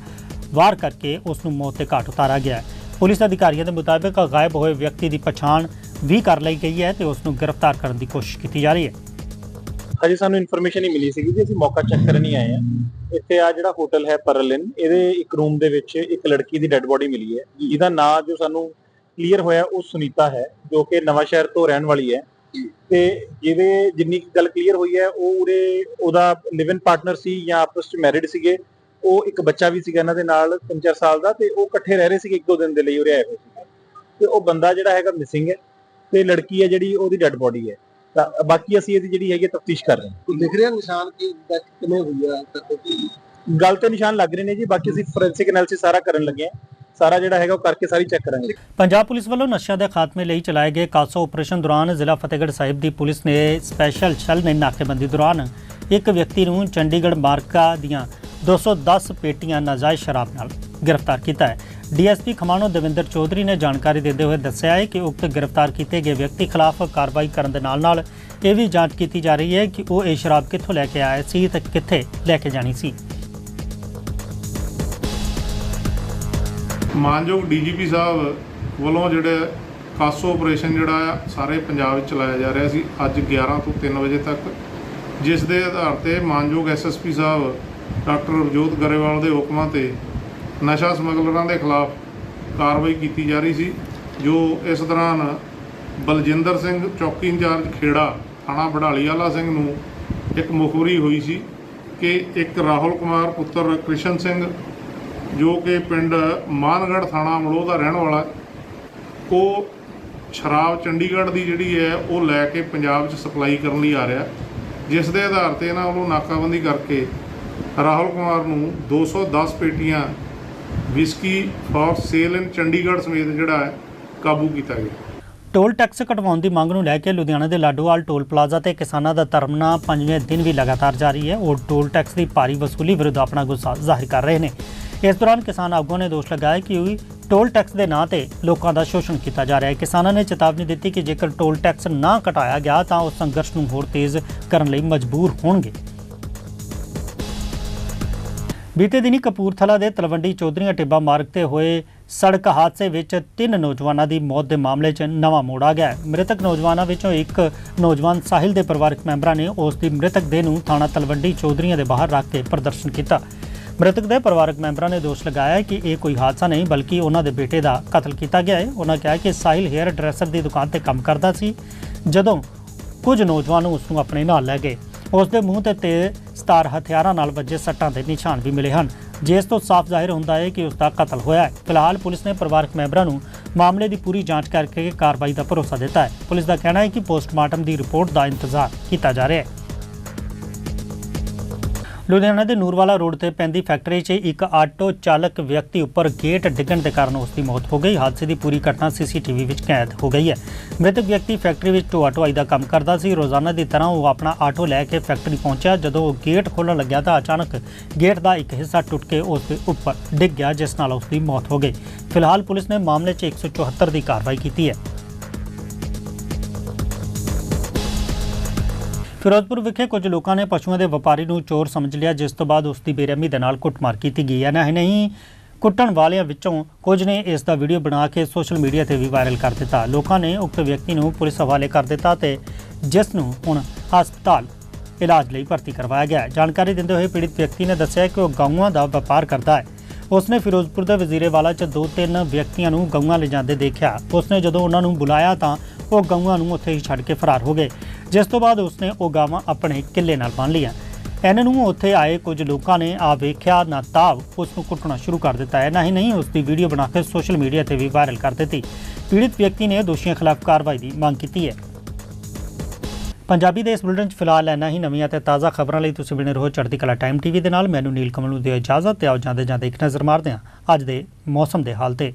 ਵਾਰ ਕਰਕੇ ਉਸ ਨੂੰ ਮੌਤ ਦੇ ਘਾਟ ਉਤਾਰਾ ਗਿਆ ਹੈ। ਪੁਲਿਸ ਅਧਿਕਾਰੀਆਂ ਦੇ ਮੁਤਾਬਕ ਗਾਇਬ ਹੋਏ ਵਿਅਕਤੀ ਦੀ ਪਛਾਣ ਵੀ ਕਰ ਲਈ ਗਈ ਹੈ ਤੇ ਉਸ ਨੂੰ ਗ੍ਰਿਫਤਾਰ ਕਰਨ ਦੀ ਕੋਸ਼ਿਸ਼ ਕੀਤੀ ਜਾ ਰਹੀ ਹੈ। ਹਜੇ ਸਾਨੂੰ ਇਨਫੋਰਮੇਸ਼ਨ ਹੀ ਮਿਲੀ ਸੀਗੀ ਜੀ, ਅਸੀਂ ਮੌਕਾ ਚੈੱਕ ਕਰਨ ਹੀ ਆਏ ਹਾਂ। ਇੱਥੇ ਆ ਜਿਹੜਾ ਹੋਟਲ ਹੈ ਪਰਲਿਨ, ਇਹਦੇ ਇੱਕ ਰੂਮ ਦੇ ਵਿੱਚ ਇੱਕ ਲੜਕੀ ਦੀ ਡੈੱਡ ਬੋਡੀ ਮਿਲੀ ਹੈ। ਜਿਹਦਾ ਨਾਂ ਜੋ ਸਾਨੂੰ ਕਲੀਅਰ ਹੋਇਆ, ਉਹ ਸੁਨੀਤਾ ਹੈ, ਜੋ ਕਿ ਨਵਾਂ ਸ਼ਹਿਰ ਤੋਂ ਰਹਿਣ ਵਾਲੀ ਹੈ। ਤੇ ਜਿਹਦੇ ਜਿੰਨੀ ਗੱਲ ਕਲੀਅਰ ਹੋਈ ਹੈ, ਉਹ ਉਰੇ ਉਹਦਾ ਲਿਵ ਇਨ ਪਾਰਟਨਰ ਸੀ ਜਾਂ ਆਪਸ ਵਿੱਚ ਮੈਰਿਡ ਸੀਗੇ। ਉਹ ਇੱਕ ਬੱਚਾ ਵੀ ਸੀਗਾ ਇਹਨਾਂ ਦੇ ਨਾਲ 3-4 ਸਾਲ ਦਾ ਤੇ ਉਹ ਇਕੱਠੇ ਰਹਿ ਰਹੇ ਸੀਗੇ ਇੱਕ ਦੋ ਦਿਨ ਦੇ ਲਈ ਉਰੇ ਆਏ ਹੋਏ ਸੀਗੇ। ਤੇ ਉਹ ਬੰਦਾ ਜਿਹੜਾ ਹੈਗਾ ਮਿਸਿੰਗ ਹੈ ਤੇ ਲੜਕੀ ਹੈ ਜਿਹੜੀ ਉਹਦੀ ਡੈੱਡ ਬੋਡੀ ਹੈ। ਤਾਂ ਬਾਕੀ ਅਸੀਂ ਇਹਦੀ ਜਿਹੜੀ ਹੈਗੀ ਤਫਤੀਸ਼ ਕਰ ਰਹੇ ਹਾਂ। ਦਿਖ ਰਿਹਾ ਨਿਸ਼ਾਨ ਕਿ ਡੈਥ ਕਿਵੇਂ ਹੋਈ ਆ? ਗੱਲ ਤੇ ਨਿਸ਼ਾਨ ਲੱਗ ਰਹੇ ਨੇ ਜੀ ਬਾਕੀ ਅਸੀਂ ਫੋਰੈਂਸਿਕ ਐਨਾਲਿਸਿਸ ਸਾਰਾ ਕਰਨ ਲੱਗੇ ਹਾਂ। ਸਾਰਾ ਜਿਹੜਾ ਹੈਗਾ ਉਹ ਕਰਕੇ ਸਾਰੀ ਚੈੱਕ ਕਰਾਂਗੇ। ਪੰਜਾਬ ਪੁਲਿਸ ਵੱਲੋਂ ਨਸ਼ਿਆਂ ਦੇ ਖਾਤਮੇ ਲਈ ਚਲਾਏ ਗਏ ਕਾਸੋ ਆਪਰੇਸ਼ਨ ਦੌਰਾਨ ਜ਼ਿਲ੍ਹਾ ਫਤਿਹਗੜ੍ਹ ਸਾਹਿਬ ਦੀ ਪੁਲਿਸ ਨੇ ਸਪੈਸ਼ਲ ਸ਼ੈਲ ਨੇ ਨਾਕੇਬੰਦੀ ਦੌਰਾਨ ਇੱਕ ਵਿਅਕਤੀ ਨੂੰ ਚੰਡੀਗੜ੍ਹ ਮਾਰਕਾ ਦੀਆਂ 210 ਪੇਟੀਆਂ ਨਾਜਾਇਜ਼ ਸ਼ਰਾਬ ਨਾਲ ਗ੍ਰਿਫਤਾਰ ਕੀਤਾ ਹੈ। ਡੀਐਸਪੀ ਖਮਾਣੋ ਦਵਿੰਦਰ ਚੌਧਰੀ ਨੇ ਜਾਣਕਾਰੀ ਦਿੰਦੇ ਹੋਏ ਦੱਸਿਆ ਹੈ ਕਿ ਉਕਤ ਗ੍ਰਿਫਤਾਰ ਕੀਤੇ ਗਏ ਵਿਅਕਤੀ ਖਿਲਾਫ ਕਾਰਵਾਈ ਕਰਨ ਦੇ ਨਾਲ-ਨਾਲ ਇਹ ਵੀ ਜਾਂਚ ਕੀਤੀ ਜਾ ਰਹੀ ਹੈ ਕਿ ਉਹ ਇਹ ਸ਼ਰਾਬ ਕਿੱਥੋਂ ਲੈ ਕੇ ਆਇਆ ਸੀ ਤੇ ਕਿੱਥੇ ਲੈ ਕੇ ਜਾਣੀ ਸੀ। ਮਾਨਯੋਗ ਡੀਜੀਪੀ ਸਾਹਿਬ ਵੱਲੋਂ ਜਿਹੜੇ ਕਾਸੋ ਆਪਰੇਸ਼ਨ ਜਿਹੜਾ ਆ, ਸਾਰੇ ਪੰਜਾਬ ਵਿੱਚ ਚਲਾਇਆ ਜਾ ਰਿਹਾ ਸੀ। ਅੱਜ 11 ਤੋਂ 3 ਵਜੇ ਤੱਕ ਜਿਸ ਦੇ ਆਧਾਰ ਤੇ ਮਾਨਯੋਗ ਐਸਐਸਪੀ ਸਾਹਿਬ, ਡਾਕਟਰ ਰਵਜੋਤ ਗਰੇਵਾਲ ਦੇ ਹੁਕਮਾਂ ਤੇ ਨਸ਼ਾ ਸਮਗਲਰਾਂ ਦੇ ਖਿਲਾਫ ਕਾਰਵਾਈ ਕੀਤੀ ਜਾ ਰਹੀ ਸੀ, ਜੋ ਇਸ ਦੌਰਾਨ ਬਲਜਿੰਦਰ ਸਿੰਘ ਚੌਕੀ ਇੰਚਾਰਜ ਖੇੜਾ, ਥਾਣਾ ਬੜਾਲੀ ਵਾਲਾ ਸਿੰਘ ਨੂੰ ਇੱਕ ਮੁਖਬਰੀ ਹੋਈ ਸੀ ਕਿ ਇੱਕ ਰਾਹੁਲ ਕੁਮਾਰ ਪੁੱਤਰ ਕ੍ਰਿਸ਼ਨ ਸਿੰਘ, ਜੋ ਕਿ ਪਿੰਡ ਮਾਨਗੜ੍ਹ ਥਾਣਾ ਮਲੋਹ ਦਾ ਰਹਿਣ ਵਾਲਾ, ਉਹ ਸ਼ਰਾਬ ਚੰਡੀਗੜ੍ਹ ਦੀ ਜਿਹੜੀ ਹੈ, ਉਹ ਲੈ ਕੇ ਪੰਜਾਬ 'ਚ ਸਪਲਾਈ ਕਰਨ ਲਈ ਆ ਰਿਹਾ। ਜਿਸ ਦੇ ਆਧਾਰ ਤੇ ਇਹਨਾਂ ਵੱਲੋਂ ਨਾਕਾਬੰਦੀ ਕਰਕੇ ਰਾਹੁਲ ਕੁਮਾਰ ਨੂੰ 210 ਪੇਟੀਆਂ whisky for sale in Chandigarh ਸਮੇਤ ਜਿਹੜਾ ਹੈ, ਕਾਬੂ ਕੀਤਾ ਗਿਆ। ਟੋਲ ਟੈਕਸ ਘਟਵਾਉਣ ਦੀ ਮੰਗ ਨੂੰ ਲੈ ਕੇ ਲੁਧਿਆਣਾ ਦੇ ਲਾਡੋਵਾਲ ਟੋਲ ਪਲਾਜ਼ਾ ਤੇ ਕਿਸਾਨਾਂ ਦਾ ਧਰਮਨਾ ਪੰਜਵੇਂ ਦਿਨ ਵੀ ਲਗਾਤਾਰ ਜਾਰੀ ਹੈ। ਉਹ ਟੋਲ ਟੈਕਸ ਦੀ ਭਾਰੀ ਵਸੂਲੀ ਵਿਰੁੱਧ ਆਪਣਾ ਗੁੱਸਾ ਜ਼ਾਹਿਰ ਕਰ ਰਹੇ ਨੇ। ਇਸ ਦੌਰਾਨ ਕਿਸਾਨ ਆਗੂਆਂ ਨੇ ਦੋਸ਼ ਲਗਾਇਆ ਕਿ ਟੋਲ ਟੈਕਸ ਦੇ ਨਾਂ ਤੇ ਲੋਕਾਂ ਦਾ ਸ਼ੋਸ਼ਣ ਕੀਤਾ ਜਾ ਰਿਹਾ ਹੈ। ਕਿਸਾਨਾਂ ਨੇ ਚੇਤਾਵਨੀ ਦਿੱਤੀ ਕਿ ਜੇਕਰ ਟੋਲ ਟੈਕਸ ਨਾ ਘਟਾਇਆ ਗਿਆ ਤਾਂ ਉਹ ਸੰਘਰਸ਼ ਨੂੰ ਹੋਰ ਤੇਜ਼ ਕਰਨ ਲਈ ਮਜਬੂਰ ਹੋਣਗੇ। ਬੀਤੇ ਦਿਨੀ ਕਪੂਰਥਲਾ ਦੇ ਤਲਵੰਡੀ ਚੌਧਰੀਆਂ ਟਿੱਬਾ ਮਾਰਗ ਤੇ ਹੋਏ ਸੜਕ ਹਾਦਸੇ ਵਿੱਚ ਤਿੰਨ ਨੌਜਵਾਨਾਂ ਦੀ ਮੌਤ ਦੇ ਮਾਮਲੇ 'ਚ ਨਵਾਂ ਮੋੜ ਆ ਗਿਆ ਹੈ। ਮ੍ਰਿਤਕ ਨੌਜਵਾਨਾਂ ਵਿੱਚੋਂ ਇੱਕ ਨੌਜਵਾਨ ਸਾਹਿਲ ਦੇ ਪਰਿਵਾਰਕ ਮੈਂਬਰਾਂ ਨੇ ਉਸ ਦੀ ਮ੍ਰਿਤਕ ਦੇਹ ਨੂੰ ਥਾਣਾ ਤਲਵੰਡੀ ਚੌਧਰੀਆਂ ਦੇ ਬਾਹਰ ਰੱਖ ਕੇ ਪ੍ਰਦਰਸ਼ਨ ਕੀਤਾ। ਮ੍ਰਿਤਕ ਦੇ ਪਰਿਵਾਰਕ ਮੈਂਬਰਾਂ ਨੇ ਦੋਸ਼ ਲਗਾਇਆ ਕਿ ਇਹ ਕੋਈ ਹਾਦਸਾ ਨਹੀਂ, ਬਲਕਿ ਉਹਨਾਂ ਦੇ ਬੇਟੇ ਦਾ ਕਤਲ ਕੀਤਾ ਗਿਆ ਹੈ। ਉਹਨਾਂ ਕਿਹਾ ਕਿ ਸਾਹਿਲ ਹੇਅਰ ਡਰੈਸਰ ਦੀ ਦੁਕਾਨ ਤੇ ਕੰਮ ਕਰਦਾ ਸੀ, ਜਦੋਂ ਕੁਝ ਨੌਜਵਾਨ ਉਸ ਨੂੰ ਆਪਣੇ ਨਾਲ ਲੈ ਗਏ। ਉਸ ਦੇ ਮੂੰਹ ਤੇ ਤੇਜ਼ ਸਤਾਰ ਹਥਿਆਰਾਂ ਨਾਲ ਵੱਜੇ ਸੱਟਾਂ ਦੇ ਨਿਸ਼ਾਨ ਵੀ ਮਿਲੇ ਹਨ। ਜਿਸ ਤੋਂ ਸਾਫ਼ ਜ਼ਾਹਿਰ ਹੁੰਦਾ ਹੈ ਕਿ ਉਸ ਦਾ ਕਤਲ ਹੋਇਆ ਹੈ। ਫਿਲਹਾਲ ਪੁਲਿਸ ਨੇ ਪਰਿਵਾਰਕ ਮੈਂਬਰਾਂ ਨੂੰ ਮਾਮਲੇ ਦੀ ਪੂਰੀ ਜਾਂਚ ਕਰਕੇ ਕਾਰਵਾਈ ਦਾ ਭਰੋਸਾ ਦਿੱਤਾ ਹੈ। ਪੁਲਿਸ ਦਾ ਕਹਿਣਾ ਹੈ ਕਿ ਪੋਸਟਮਾਰਟਮ ਦੀ ਰਿਪੋਰਟ ਦਾ ਇੰਤਜ਼ਾਰ ਕੀਤਾ ਜਾ ਰਿਹਾ ਹੈ। ਲੁਧਿਆਣਾ ਦੇ ਨੂਰਵਾਲਾ ਰੋਡ ਤੇ ਪੈਂਦੀ ਫੈਕਟਰੀ 'ਚ ਇੱਕ ਆਟੋ ਚਾਲਕ ਵਿਅਕਤੀ ਉੱਪਰ ਗੇਟ ਡਿੱਗਣ ਦੇ ਕਾਰਨ ਉਸ ਦੀ ਮੌਤ ਹੋ ਗਈ। ਹਾਦਸੇ ਦੀ ਪੂਰੀ ਘਟਨਾ ਸੀਸੀਟੀਵੀ ਵਿੱਚ ਕੈਦ ਹੋ ਗਈ ਹੈ। ਮ੍ਰਿਤਕ ਵਿਅਕਤੀ ਫੈਕਟਰੀ ਵਿੱਚ ਢੋਆ ਢੁਆਈ ਦਾ ਕੰਮ ਕਰਦਾ ਸੀ। ਰੋਜ਼ਾਨਾ ਦੀ ਤਰ੍ਹਾਂ ਉਹ ਆਪਣਾ ਆਟੋ ਲੈ ਕੇ ਫੈਕਟਰੀ ਪਹੁੰਚਿਆ। ਜਦੋਂ ਉਹ ਗੇਟ ਖੋਲ੍ਹਣ ਲੱਗਿਆ ਤਾਂ ਅਚਾਨਕ ਗੇਟ ਦਾ ਇੱਕ ਹਿੱਸਾ ਟੁੱਟ ਕੇ ਉਸ ਦੇ ਉੱਪਰ ਡਿੱਗ ਗਿਆ, ਜਿਸ ਨਾਲ ਉਸ ਦੀ ਮੌਤ ਹੋ ਗਈ। ਫਿਲਹਾਲ ਪੁਲਿਸ ਨੇ ਮਾਮਲੇ 'ਚ 174 ਦੀ ਕਾਰਵਾਈ ਕੀਤੀ ਹੈ। ਫਿਰੋਜ਼ਪੁਰ ਵਿਖੇ ਕੁਝ ਲੋਕਾਂ ਨੇ ਪਸ਼ੂਆਂ ਦੇ ਵਪਾਰੀ ਨੂੰ ਚੋਰ ਸਮਝ ਲਿਆ, ਜਿਸ ਤੋਂ ਬਾਅਦ ਉਸ ਦੀ ਬੇਰਹਿਮੀ ਦੇ ਨਾਲ ਕੁੱਟਮਾਰ ਕੀਤੀ ਗਈ ਹੈ। ਨਾ ਹੀ ਨਹੀਂ, ਕੁੱਟਣ ਵਾਲਿਆਂ ਵਿੱਚੋਂ ਕੁਝ ਨੇ ਇਸ ਦਾ ਵੀਡੀਓ ਬਣਾ ਕੇ ਸੋਸ਼ਲ ਮੀਡੀਆ ਤੇ ਵੀ ਵਾਇਰਲ ਕਰ ਦਿੱਤਾ। ਲੋਕਾਂ ਨੇ ਉਕਤ ਵਿਅਕਤੀ ਨੂੰ ਪੁਲਿਸ ਹਵਾਲੇ ਕਰ ਦਿੱਤਾ ਤੇ ਜਿਸ ਨੂੰ ਹੁਣ ਹਸਪਤਾਲ ਇਲਾਜ ਲਈ ਭਰਤੀ ਕਰਵਾਇਆ ਗਿਆ ਜਾਣਕਾਰੀ ਦਿੰਦੇ ਹੋਏ ਪੀੜਿਤ ਵਿਅਕਤੀ ਨੇ ਦੱਸਿਆ ਕਿ ਉਹ ਗਊਆਂ ਦਾ ਵਪਾਰ ਕਰਦਾ ਹੈ। ਉਸਨੇ ਫਿਰੋਜ਼ਪੁਰ ਦੇ ਵਜ਼ੀਰੇਵਾਲਾ 'ਚ ਦੋ ਤਿੰਨ ਵਿਅਕਤੀਆਂ ਨੂੰ ਗਊਆਂ ਲਿਜਾਂਦੇ ਦੇਖਿਆ। ਉਸਨੇ ਜਦੋਂ ਉਹਨਾਂ ਨੂੰ ਬੁਲਾਇਆ ਤਾਂ ਉਹ ਗਊਆਂ ਨੂੰ ਉੱਥੇ ਹੀ ਛੱਡ ਕੇ ਫਰਾਰ ਹੋ ਗਏ। ਜਿਸ ਤੋਂ ਬਾਅਦ ਉਸਨੇ ਉਹ ਗਾਵਾਂ ਆਪਣੇ ਕਿੱਲੇ ਨਾਲ ਬੰਨ੍ਹ ਲਈਆਂ। ਇਹਨਾਂ ਨੂੰ ਉੱਥੇ ਆਏ ਕੁਝ ਲੋਕਾਂ ਨੇ ਆ ਵੇਖਿਆ, ਨਾ ਤਾਬ ਉਸ ਨੂੰ ਕੁੱਟਣਾ ਸ਼ੁਰੂ ਕਰ ਦਿੱਤਾ ਹੈ, ਨਾ ਹੀ ਨਹੀਂ ਉਸ ਦੀ ਵੀਡੀਓ ਬਣਾ ਕੇ ਸੋਸ਼ਲ ਮੀਡੀਆ ਤੇ ਵੀ ਵਾਇਰਲ ਕਰ ਦਿੱਤੀ। ਪੀੜਿਤ ਵਿਅਕਤੀ ਨੇ ਦੋਸ਼ੀਆਂ ਖਿਲਾਫ ਕਾਰਵਾਈ ਦੀ ਮੰਗ ਕੀਤੀ ਹੈ। ਪੰਜਾਬੀ ਦੇ ਇਸ ਬੁਲੇਟਿਨ 'ਚ ਫਿਲਹਾਲ ਇੰਨਾ ਹੀ। ਨਵੀਆਂ ਤੇ ਤਾਜ਼ਾ ਖਬਰਾਂ ਲਈ ਤੁਸੀਂ ਬਣੇ ਰਹੋ ਚੜ੍ਹਦੀ ਕਲਾ ਟਾਈਮ ਟੀਵੀ ਦੇ ਨਾਲ। ਮੈਨੂੰ ਨੀਲ ਕਮਲ ਨੂੰ ਦਿਓ ਇਜਾਜ਼ਤ ਤੇ ਆਓ ਜਾਂਦੇ ਜਾਂਦੇ ਇੱਕ ਨਜ਼ਰ ਮਾਰਦੇ ਹਾਂ ਅੱਜ ਦੇ ਮੌਸਮ ਦੇ ਹਾਲ ਤੇ।